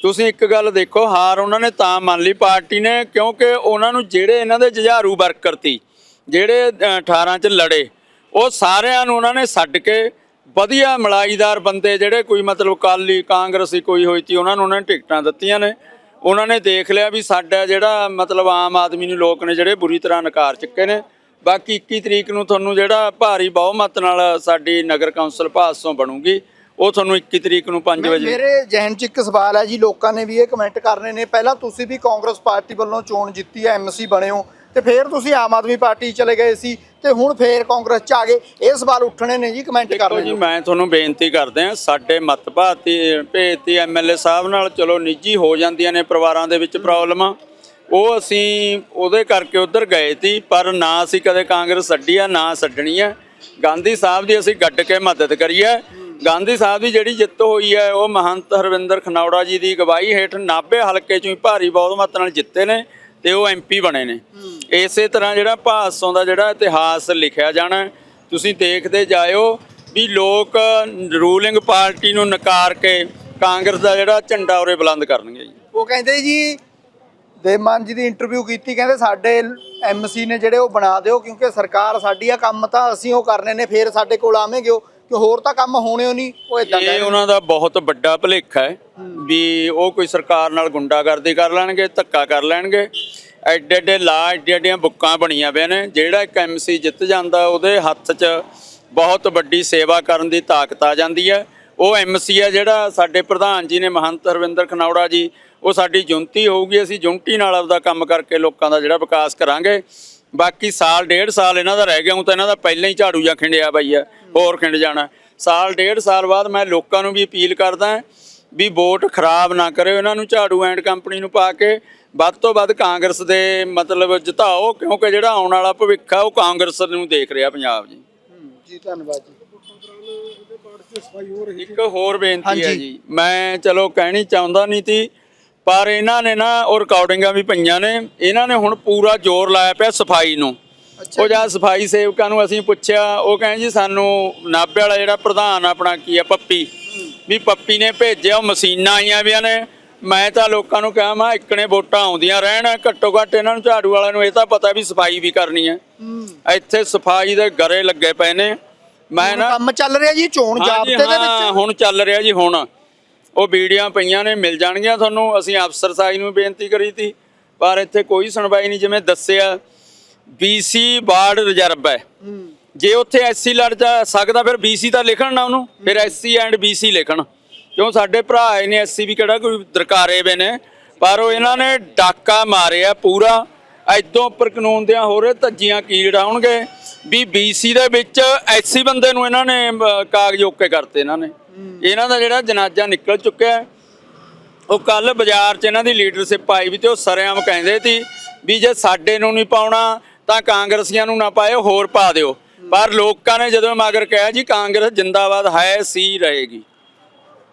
ਤੁਸੀਂ ਇੱਕ ਗੱਲ ਦੇਖੋ ਹਾਰ ਉਹਨਾਂ ਨੇ ਤਾਂ ਮੰਨ ਲਈ ਪਾਰਟੀ ਨੇ ਕਿਉਂਕਿ ਉਹਨਾਂ ਨੂੰ ਜਿਹੜੇ ਇਹਨਾਂ ਦੇ ਜੁਝਾਰੂ ਵਰਕਰ ਤੀ ਜਿਹੜੇ ਅ, 18 ਚ ਲੜੇ ਉਹ ਸਾਰਿਆਂ ਨੂੰ ਉਹਨਾਂ ਨੇ ਛੱਡ ਕੇ ਵਧੀਆ ਮਲਾਈਦਾਰ ਬੰਦੇ ਜਿਹੜੇ ਕੋਈ ਮਤਲਬ ਕਾਲੀ ਕਾਂਗਰਸੀ ਕੋਈ ਹੋਈ ਸੀ ਉਹਨਾਂ ਨੂੰ ਉਹਨਾਂ ਨੇ ਟਿਕਟਾਂ ਦਿੱਤੀਆਂ ਨੇ। ਉਹਨਾਂ ਨੇ ਦੇਖ ਲਿਆ ਵੀ ਸਾਡਾ ਜਿਹੜਾ ਮਤਲਬ ਆਮ ਆਦਮੀ ਨੂੰ ਲੋਕ ਨੇ ਜਿਹੜੇ ਬੁਰੀ ਤਰ੍ਹਾਂ ਨਕਾਰ ਚੁੱਕੇ ਨੇ। ਬਾਕੀ 21 ਤਰੀਕ ਨੂੰ ਤੁਹਾਨੂੰ ਜਿਹੜਾ ਭਾਰੀ ਬਹੁਮਤ ਨਾਲ ਸਾਡੀ ਨਗਰ ਕੌਂਸਲ ਭਾਸੋਂ ਬਣੂਗੀ ਉਹ ਤੁਹਾਨੂੰ 21 ਤਰੀਕ ਨੂੰ 5 ਵਜੇ। ਮੇਰੇ ਜ਼ਿਹਨ 'ਚ ਇੱਕ ਸਵਾਲ ਹੈ ਜੀ ਲੋਕਾਂ ਨੇ ਵੀ ਇਹ ਕਮੈਂਟ ਕਰਨੇ ਨੇ ਪਹਿਲਾਂ ਤੁਸੀਂ ਵੀ ਕਾਂਗਰਸ ਪਾਰਟੀ ਵੱਲੋਂ ਚੋਣ ਜਿੱਤੀ ਹੈ ਐਮਸੀ ਬਣੇ ਹੋ ਤੇ ਫਿਰ ਤੁਸੀਂ ਆਮ ਆਦਮੀ ਪਾਰਟੀ ਚਲੇ ਗਏ ਸੀ ਤੇ ਹੁਣ ਫੇਰ ਕਾਂਗਰਸ 'ਚ ਆ ਗਏ। ਇਹ ਸਵਾਲ ਉੱਠਣੇ ਨੇ ਜੀ ਕਮੈਂਟ ਕਰਨੇ ਜੀ ਮੈਂ ਤੁਹਾਨੂੰ ਬੇਨਤੀ ਕਰਦੇ ਆ ਸਾਡੇ ਮਤਭਾਤੀ ਭੇਤੀ ਐਮਐਲਏ ਸਾਹਿਬ ਨਾਲ ਚਲੋ ਨਿੱਜੀ ਹੋ ਜਾਂਦੀਆਂ ਨੇ ਪਰਿਵਾਰਾਂ ਦੇ ਵਿੱਚ ਪ੍ਰੋਬਲਮਾਂ। ਉਹ ਅਸੀਂ ਉਹਦੇ ਕਰਕੇ ਉਧਰ ਗਏ ਸੀ ਪਰ ਨਾ ਅਸੀਂ ਕਦੇ ਕਾਂਗਰਸ ਛੱਡੀ ਆ ਨਾ ਛੱਡਣੀ ਆ। ਗਾਂਧੀ ਸਾਹਿਬ ਦੀ ਅਸੀਂ ਗੱਡ ਕੇ ਮਦਦ ਕਰੀ ਹੈ ਗਾਂਧੀ ਸਾਹਿਬ ਦੀ ਜਿਹੜੀ ਜਿੱਤ ਹੋਈ ਹੈ ਉਹ ਮਹੰਤ ਹਰਵਿੰਦਰ ਖਨੌੜਾ ਜੀ ਦੀ ਅਗਵਾਈ ਹੇਠ 90 ਹਲਕੇ ਚੋਂ ਭਾਰੀ ਬਹੁਮਤ ਨਾਲ ਜਿੱਤੇ ਨੇ। ਤੇ ਉਹ ਐਮਪੀ ਬਣੇ ਨੇ। ਇਸੇ ਤਰ੍ਹਾਂ ਜਿਹੜਾ ਭਾਸੋਂ ਦਾ ਜਿਹੜਾ ਇਤਿਹਾਸ ਲਿਖਿਆ ਜਾਣਾ, ਤੁਸੀਂ ਦੇਖਦੇ ਜਾਇਓ ਵੀ ਲੋਕ ਰੂਲਿੰਗ ਪਾਰਟੀ ਨੂੰ ਨਕਾਰ ਕੇ ਕਾਂਗਰਸ ਦਾ ਜਿਹੜਾ ਝੰਡਾ ਉਰੇ ਬੁਲੰਦ ਕਰਨਗੇ ਜੀ। ਉਹ ਕਹਿੰਦੇ ਜੀ ਦੇਮਾਨ ਜੀ ਦੀ ਇੰਟਰਵਿਊ ਕੀਤੀ, ਕਹਿੰਦੇ ਸਾਡੇ ਐਮਸੀ ਨੇ ਜਿਹੜੇ ਉਹ ਬਣਾ ਦਿਓ, ਕਿਉਂਕਿ ਸਰਕਾਰ ਸਾਡੀ ਆ, ਕੰਮ ਤਾਂ ਅਸੀਂ ਉਹ ਕਰਨੇ ਨੇ, ਫੇਰ ਸਾਡੇ ਕੋਲ ਆਵੇਂਗੇ ਉਹ। ਕਿ ਹੋਰ ਤਾਂ ਕੰਮ ਹੋਣੇ ਨਹੀਂ ਉਹ ਇਦਾਂ ਇਹ ਉਹਨਾਂ ਦਾ ਬਹੁਤ ਵੱਡਾ ਭੁਲੇਖਾ ਹੈ ਵੀ ਉਹ ਕੋਈ ਸਰਕਾਰ ਨਾਲ ਗੁੰਡਾਗਰਦੀ ਕਰ ਲੈਣਗੇ ਧੱਕਾ ਕਰ ਲੈਣਗੇ। ਐਡੇ ਐਡੇ ਲਾ ਐਡੇ ਐਡੀਆਂ ਬੁੱਕਾਂ ਬਣੀਆਂ ਪਈਆਂ ਨੇ ਜਿਹੜਾ ਇੱਕ ਐਮਸੀ ਜਿੱਤ ਜਾਂਦਾ ਉਹਦੇ ਹੱਥ 'ਚ ਬਹੁਤ ਵੱਡੀ ਸੇਵਾ ਕਰਨ ਦੀ ਤਾਕਤ ਆ ਜਾਂਦੀ ਹੈ। ਉਹ ਐਮਸੀ ਹੈ ਜਿਹੜਾ ਸਾਡੇ ਪ੍ਰਧਾਨ ਜੀ ਨੇ ਮਹੰਤ ਹਰਵਿੰਦਰ ਖਨੌੜਾ ਜੀ ਉਹ ਸਾਡੀ ਜੁਨਤੀ ਹੋਊਗੀ ਅਸੀਂ ਜੁਨਤੀ ਨਾਲ ਆਪਦਾ ਕੰਮ ਕਰਕੇ ਲੋਕਾਂ ਦਾ ਜਿਹੜਾ ਵਿਕਾਸ ਕਰਾਂਗੇ। ਬਾਕੀ ਸਾਲ ਡੇਢ ਸਾਲ ਇਹਨਾਂ ਦਾ ਰਹਿ ਗਿਆ ਹੁਣ ਤਾਂ ਇਹਨਾਂ ਦਾ ਪਹਿਲਾਂ ਹੀ ਝਾੜੂ ਜਾਂ ਖਿੰਡਿਆ ਪਈ ਹੈ ਹੋਰ ਖਿੰਡ ਜਾਣਾ। ਸਾਲ ਡੇਢ ਸਾਲ ਬਾਅਦ ਮੈਂ ਲੋਕਾਂ ਨੂੰ ਵੀ ਅਪੀਲ ਕਰਦਾ ਹਾਂ ਵੀ ਵੋਟ ਖਰਾਬ ਨਾ ਕਰਿਓ ਇਹਨਾਂ ਨੂੰ ਝਾੜੂ ਐਂਡ ਕੰਪਨੀ ਨੂੰ ਪਾ ਕੇ ਵੱਧ ਤੋਂ ਵੱਧ ਕਾਂਗਰਸ ਦੇ ਮਤਲਬ ਜਿਤਾਓ ਕਿਉਂਕਿ ਜਿਹੜਾ ਆਉਣ ਵਾਲਾ ਭਵਿੱਖ ਆ ਉਹ ਕਾਂਗਰਸ ਨੂੰ ਦੇਖ ਰਿਹਾ ਪੰਜਾਬ ਜੀ। ਜੀ ਧੰਨਵਾਦ ਜੀ। ਇੱਕ ਹੋਰ ਬੇਨਤੀ ਹੈ। ਜੀ। ਮੈਂ ਚਲੋ ਕਹਿਣੀ ਚਾਹੁੰਦਾ ਨਹੀਂ ਤੀ ਪਰ ਇਹਨਾਂ ਨੇ ਨਾ ਉਹ ਰਿਕਾਰਡਿੰਗਾਂ ਵੀ ਪਈਆਂ ਨੇ। ਇਹਨਾਂ ਨੇ ਹੁਣ ਪੂਰਾ ਜ਼ੋਰ ਲਾਇਆ ਪਿਆ ਸਫ਼ਾਈ ਨੂੰ। ਉਹ ਜਾਂ ਸਫ਼ਾਈ ਸੇਵਕਾਂ ਨੂੰ ਅਸੀਂ ਪੁੱਛਿਆ ਉਹ ਕਹਿੰਦੇ ਜੀ ਸਾਨੂੰ ਨਾਭੇ ਵਾਲਾ ਜਿਹੜਾ ਪ੍ਰਧਾਨ ਆਪਣਾ ਕੀ ਆ ਪੱਪੀ। ਵੀ ਪੱਪੀ ਨੇ ਭੇਜਿਆ ਉਹ ਮਸ਼ੀਨਾਂ ਆਈਆਂ ਵੀਆਂ ਨੇ। ਮੈਂ ਤਾਂ ਲੋਕਾਂ ਨੂੰ ਕਿਹਾ ਮੈਂ ਇੱਕਣੇ ਵੋਟਾਂ ਆਉਂਦੀਆਂ ਰਹਿਣ ਘੱਟੋ ਘੱਟ ਇਹਨਾਂ ਨੂੰ ਝਾੜੂ ਵਾਲਿਆਂ ਨੂੰ ਇਹ ਤਾਂ ਪਤਾ ਵੀ ਸਫ਼ਾਈ ਵੀ ਕਰਨੀ ਹੈ। ਇੱਥੇ ਸਫ਼ਾਈ ਦੇ ਗਰੇ ਲੱਗੇ ਪਏ ਨੇ। ਮੈਂ ਨਾ ਕੰਮ ਚੱਲ ਰਿਹਾ ਜੀ ਚੋਣ ਜਾਬਤੇ ਦੇ ਵਿੱਚ? ਹੁਣ ਚੱਲ ਰਿਹਾ ਜੀ ਹੁਣ। ਉਹ ਵੀਡੀਆਂ ਪਈਆਂ ਨੇ ਮਿਲ ਜਾਣਗੀਆਂ ਤੁਹਾਨੂੰ। ਅਸੀਂ ਅਫਸਰ ਸਾਈ ਨੂੰ ਬੇਨਤੀ ਕਰੀ ਤੀ ਪਰ ਇੱਥੇ ਕੋਈ ਸੁਣਵਾਈ ਨਹੀਂ ਜਿਵੇਂ ਦੱਸਿਆ ਬੀਸੀ ਵਾਰਡ ਰਿਜ਼ਰਵ ਹੈ। ਜੇ ਉੱਥੇ ਐਸਸੀ ਲੜ ਜਾ ਸਕਦਾ ਫਿਰ ਬੀਸੀ ਤਾਂ ਲਿਖਣ ਨਾ ਉਹਨੂੰ ਫਿਰ ਐਸਸੀ ਐਂਡ ਬੀਸੀ ਲਿਖਣ। ਕਿਉਂ? ਸਾਡੇ ਭਰਾ ਆਏ ਨੇ ਐਸਸੀ ਵੀ ਕਿਹੜਾ ਕੋਈ ਦਰਕਾਰੇ ਵੇ ਨੇ ਪਰ ਉਹ ਇਹਨਾਂ ਨੇ ਡਾਕਾ ਮਾਰਿਆ ਪੂਰਾ। ਐਦੋਂ ਉੱਪਰ ਕਾਨੂੰਨ ਦਿਆਂ ਹੋ ਰਹੇ ਧੱਜੀਆਂ ਕੀੜ ਆਉਣਗੇ ਵੀ ਬੀਸੀ ਦੇ ਵਿੱਚ ਐਸਸੀ ਬੰਦੇ ਨੂੰ ਇਹਨਾਂ ਨੇ ਕਾਗਜ਼ ਓਕੇ ਕਰਤੇ ਇਹਨਾਂ ਨੇ। ਇਹਨਾਂ ਦਾ ਜਿਹੜਾ ਜਨਾਜ਼ਾ ਨਿਕਲ ਚੁੱਕਿਆ ਉਹ ਕੱਲ ਬਾਜ਼ਾਰ 'ਚ ਇਹਨਾਂ ਦੀ ਲੀਡਰਸ਼ਿਪ ਆਈ ਵੀ ਤੇ ਉਹ ਸਰੇਆਮ ਕਹਿੰਦੇ ਸੀ ਵੀ ਜੇ ਸਾਡੇ ਨੂੰ ਨਹੀਂ ਪਾਉਣਾ ਤਾਂ ਕਾਂਗਰਸੀਆਂ ਨੂੰ ਨਾ ਪਾਇਓ ਹੋਰ ਪਾ ਦਿਓ। ਪਰ ਲੋਕਾਂ ਨੇ ਜਦੋਂ ਮਗਰ ਕਿਹਾ ਜੀ ਕਾਂਗਰਸ ਜਿੰਦਾਬਾਦ ਹੈ ਸੀ ਰਹੇਗੀ।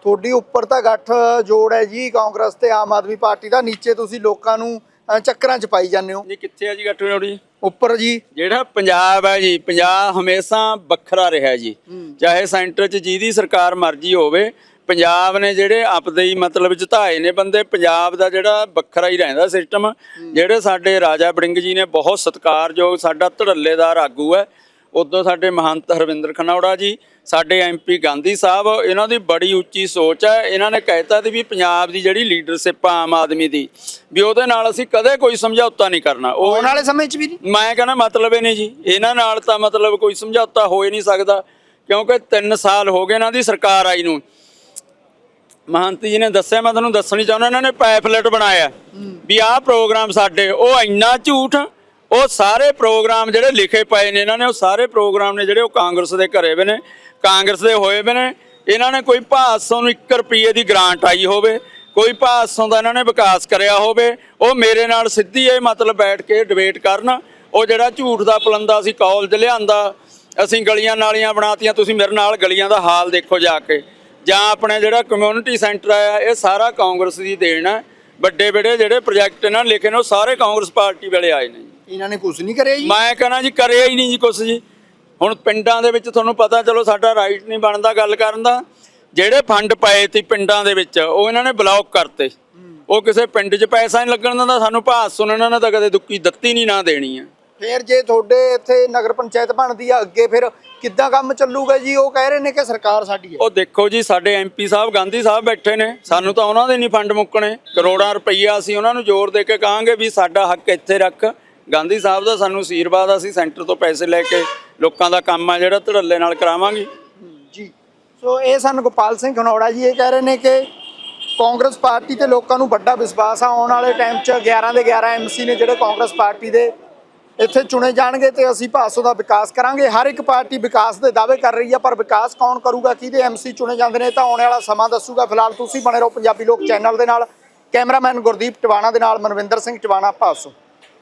ਤੁਹਾਡੀ ਉੱਪਰ ਤਾਂ ਗੱਠ ਜੋੜ ਹੈ ਜੀ ਕਾਂਗਰਸ ਤੇ ਆਮ ਆਦਮੀ ਪਾਰਟੀ ਦਾ। ਨੀਚੇ ਤੁਸੀਂ ਲੋਕਾਂ ਨੂੰ ਚੱਕਰਾਂ 'ਚ ਪਾਈ ਜਾਂਦੇ ਹੋ। ਜੀ ਕਿੱਥੇ ਆ ਜੀ ਗੱਠੂ ਜੋੜੀ ਉੱਪਰ ਜੀ। ਜਿਹੜਾ ਪੰਜਾਬ ਹੈ ਜੀ ਪੰਜਾਬ ਹਮੇਸ਼ਾ ਵੱਖਰਾ ਰਿਹਾ ਜੀ। ਚਾਹੇ ਸੈਂਟਰ 'ਚ ਜਿਹਦੀ ਸਰਕਾਰ ਮਰਜ਼ੀ ਹੋਵੇ ਪੰਜਾਬ ਨੇ ਜਿਹੜੇ ਆਪਦੇ ਹੀ ਮਤਲਬ ਜਿਤਾਏ ਨੇ ਬੰਦੇ ਪੰਜਾਬ ਦਾ ਜਿਹੜਾ ਵੱਖਰਾ ਹੀ ਰਹਿੰਦਾ ਸਿਸਟਮ ਜਿਹੜੇ ਸਾਡੇ ਰਾਜਾ ਬੜਿੰਗ ਜੀ ਨੇ ਬਹੁਤ ਸਤਿਕਾਰਯੋਗ ਸਾਡਾ ਧੜੱਲੇਦਾਰ ਆਗੂ ਹੈ। ਉਦੋਂ ਸਾਡੇ ਮਹੰਤ ਹਰਵਿੰਦਰ ਖਨੌੜਾ ਜੀ ਸਾਡੇ ਐਮਪੀ ਗਾਂਧੀ ਸਾਹਿਬ ਇਹਨਾਂ ਦੀ ਬੜੀ ਉੱਚੀ ਸੋਚ ਹੈ। ਇਹਨਾਂ ਨੇ ਕਹਿਤਾ ਸੀ ਵੀ ਪੰਜਾਬ ਦੀ ਜਿਹੜੀ ਲੀਡਰਸ਼ਿਪ ਆਮ ਆਦਮੀ ਦੀ ਵੀ ਉਹਦੇ ਨਾਲ ਅਸੀਂ ਕਦੇ ਕੋਈ ਸਮਝੌਤਾ ਨਹੀਂ ਕਰਨਾ। ਉਹ ਆਉਣ ਵਾਲੇ ਸਮੇਂ 'ਚ ਵੀ ਨਹੀਂ? ਮੈਂ ਕਹਿੰਦਾ ਮਤਲਬ ਹੀ ਨਹੀਂ ਜੀ। ਇਹਨਾਂ ਨਾਲ ਤਾਂ ਮਤਲਬ ਕੋਈ ਸਮਝੌਤਾ ਹੋ ਹੀ ਨਹੀਂ ਸਕਦਾ ਕਿਉਂਕਿ 3 ਸਾਲ ਹੋ ਗਏ ਇਹਨਾਂ ਦੀ ਸਰਕਾਰ ਆਈ ਨੂੰ। ਮਹੰਤ ਜੀ ਨੇ ਦੱਸਿਆ ਮੈਂ ਤੁਹਾਨੂੰ ਦੱਸਣੀ ਚਾਹੁੰਦਾ ਇਹਨਾਂ ਨੇ ਪੈਫਲੇਟ ਬਣਾਇਆ। ਵੀ ਆਹ ਪ੍ਰੋਗਰਾਮ ਸਾਡੇ ਉਹ ਇੰਨਾ ਝੂਠ ਉਹ ਸਾਰੇ ਪ੍ਰੋਗਰਾਮ ਜਿਹੜੇ ਲਿਖੇ ਪਏ ਨੇ ਇਹਨਾਂ ਨੇ ਉਹ ਸਾਰੇ ਪ੍ਰੋਗਰਾਮ ਨੇ ਜਿਹੜੇ ਉਹ ਕਾਂਗਰਸ ਦੇ ਘਰੇ ਵੇ ਨੇ ਕਾਂਗਰਸ ਦੇ ਹੋਏ ਵੇ ਨੇ ਇਹਨਾਂ ਨੇ ਕੋਈ ਭਾਸੋਂ ਨੂੰ 1 ਰੁਪਏ ਦੀ ਗ੍ਰਾਂਟ ਆਈ ਹੋਵੇ ਕੋਈ ਭਾਸੋਂ ਦਾ ਇਹਨਾਂ ਨੇ ਵਿਕਾਸ ਕਰਿਆ ਹੋਵੇ ਉਹ ਮੇਰੇ ਨਾਲ ਸਿੱਧੀ ਇਹ ਮਤਲਬ ਬੈਠ ਕੇ ਡਿਬੇਟ ਕਰਨ ਉਹ ਜਿਹੜਾ ਝੂਠ ਦਾ ਪਲੰਦਾ ਸੀ ਕਾਲਜ ਲਿਆਂਦਾ ਅਸੀਂ ਗਲੀਆਂ ਨਾਲੀਆਂ ਬਣਾਤੀਆਂ ਤੁਸੀਂ ਮੇਰੇ ਨਾਲ ਗਲੀਆਂ ਦਾ ਹਾਲ ਦੇਖੋ ਜਾ ਕੇ ਜਾਂ ਆਪਣੇ ਜਿਹੜਾ ਕਮਿਊਨਿਟੀ ਸੈਂਟਰ ਆ ਇਹ ਸਾਰਾ ਕਾਂਗਰਸ ਦੀ ਦੇਣ ਹੈ ਵੱਡੇ ਵੱਡੇ ਜਿਹੜੇ ਪ੍ਰੋਜੈਕਟ ਇਹਨਾਂ ਨੇ ਲਿਖੇ ਨੇ ਉਹ ਸਾਰੇ ਕਾਂਗਰਸ ਪਾਰਟੀ ਵੇਲੇ ਆਏ ਨੇ ਇਹਨਾਂ ਨੇ ਕੁਝ ਨਹੀਂ ਕਰਿਆ ਜੀ? ਮੈਂ ਕਹਿੰਦਾ ਜੀ ਕਰਿਆ ਹੀ ਨਹੀਂ ਜੀ ਕੁਛ ਜੀ। ਹੁਣ ਪਿੰਡਾਂ ਦੇ ਵਿੱਚ ਤੁਹਾਨੂੰ ਪਤਾ ਚਲੋ ਸਾਡਾ ਰਾਈਟ ਨਹੀਂ ਬਣਦਾ ਗੱਲ ਕਰਨ ਦਾ। ਜਿਹੜੇ ਫੰਡ ਪਏ ਸੀ ਪਿੰਡਾਂ ਦੇ ਵਿੱਚ ਉਹ ਇਹਨਾਂ ਨੇ ਬਲੌਕ ਕਰਤੇ। ਉਹ ਕਿਸੇ ਪਿੰਡ 'ਚ ਪੈਸਾ ਨਹੀਂ ਲੱਗਣ ਦਿੰਦਾ ਸਾਨੂੰ ਭਾਸ ਸੁਣਨ ਇਹਨਾਂ ਨੇ ਤਾਂ ਕਦੇ ਦੁੱਕੀ ਦਿੱਤੀ ਨਹੀਂ ਨਾ ਦੇਣੀ ਆ। ਫਿਰ ਜੇ ਤੁਹਾਡੇ ਇੱਥੇ ਨਗਰ ਪੰਚਾਇਤ ਬਣਦੀ ਆ ਅੱਗੇ ਫਿਰ ਕਿੱਦਾਂ ਕੰਮ ਚੱਲੂਗਾ ਜੀ? ਉਹ ਕਹਿ ਰਹੇ ਨੇ ਕਿ ਸਰਕਾਰ ਸਾਡੀ ਹੈ ਉਹ ਦੇਖੋ ਜੀ ਸਾਡੇ ਐਮਪੀ ਸਾਹਿਬ ਗਾਂਧੀ ਸਾਹਿਬ ਬੈਠੇ ਨੇ। ਸਾਨੂੰ ਤਾਂ ਉਹਨਾਂ ਦੇ ਨਹੀਂ ਫੰਡ ਮੁੱਕਣੇ। ਕਰੋੜਾਂ ਰੁਪਈਆ ਅਸੀਂ ਉਹਨਾਂ ਨੂੰ ਜ਼ੋਰ ਦੇ ਕੇ ਕਹਾਂਗੇ ਵੀ ਸਾਡਾ ਹੱਕ ਇੱਥੇ ਰੱਖ। ਗਾਂਧੀ ਸਾਹਿਬ ਦਾ ਸਾਨੂੰ ਅਸੀਰਵਾਦ ਆ, ਅਸੀਂ ਸੈਂਟਰ ਤੋਂ ਪੈਸੇ ਲੈ ਕੇ ਲੋਕਾਂ ਦਾ ਕੰਮ ਆ ਜਿਹੜਾ ਧੜੱਲੇ ਨਾਲ ਕਰਾਵਾਂਗੇ। ਜੀ। ਸੋ ਇਹ ਸਨ ਗੋਪਾਲ ਸਿੰਘ ਖਨੌੜਾ ਜੀ ਇਹ ਕਹਿ ਰਹੇ ਨੇ ਕਿ ਕਾਂਗਰਸ ਪਾਰਟੀ ਤੇ ਲੋਕਾਂ ਨੂੰ ਵੱਡਾ ਵਿਸ਼ਵਾਸ ਆ ਆਉਣ ਵਾਲੇ ਟਾਈਮ 'ਚ 11 ਦੇ 11 ਐਮਸੀ ਨੇ ਜਿਹੜੇ ਕਾਂਗਰਸ ਪਾਰਟੀ ਦੇ ਇੱਥੇ ਚੁਣੇ ਜਾਣਗੇ ਤੇ ਅਸੀਂ ਭਾਸੋ ਦਾ ਵਿਕਾਸ ਕਰਾਂਗੇ। ਹਰ ਇੱਕ ਪਾਰਟੀ ਵਿਕਾਸ ਦੇ ਦਾਅਵੇ ਕਰ ਰਹੀ ਆ ਪਰ ਵਿਕਾਸ ਕੌਣ ਕਰੂਗਾ ਕਿਹਦੇ ਐਮਸੀ ਚੁਣੇ ਜਾਂਦੇ ਨੇ ਤਾਂ ਆਉਣ ਵਾਲਾ ਸਮਾਂ ਦੱਸੂਗਾ। ਫਿਲਹਾਲ ਤੁਸੀਂ ਬਣੇ ਰਹੋ ਪੰਜਾਬੀ ਲੋਕ ਚੈਨਲ ਦੇ ਨਾਲ। ਕੈਮਰਾਮੈਨ ਗੁਰਦੀਪ ਟਵਾਣਾ ਦੇ ਨਾਲ ਮਨਵਿੰਦਰ ਸਿੰਘ ਟਵਾਣਾ ਭਾਸੋ।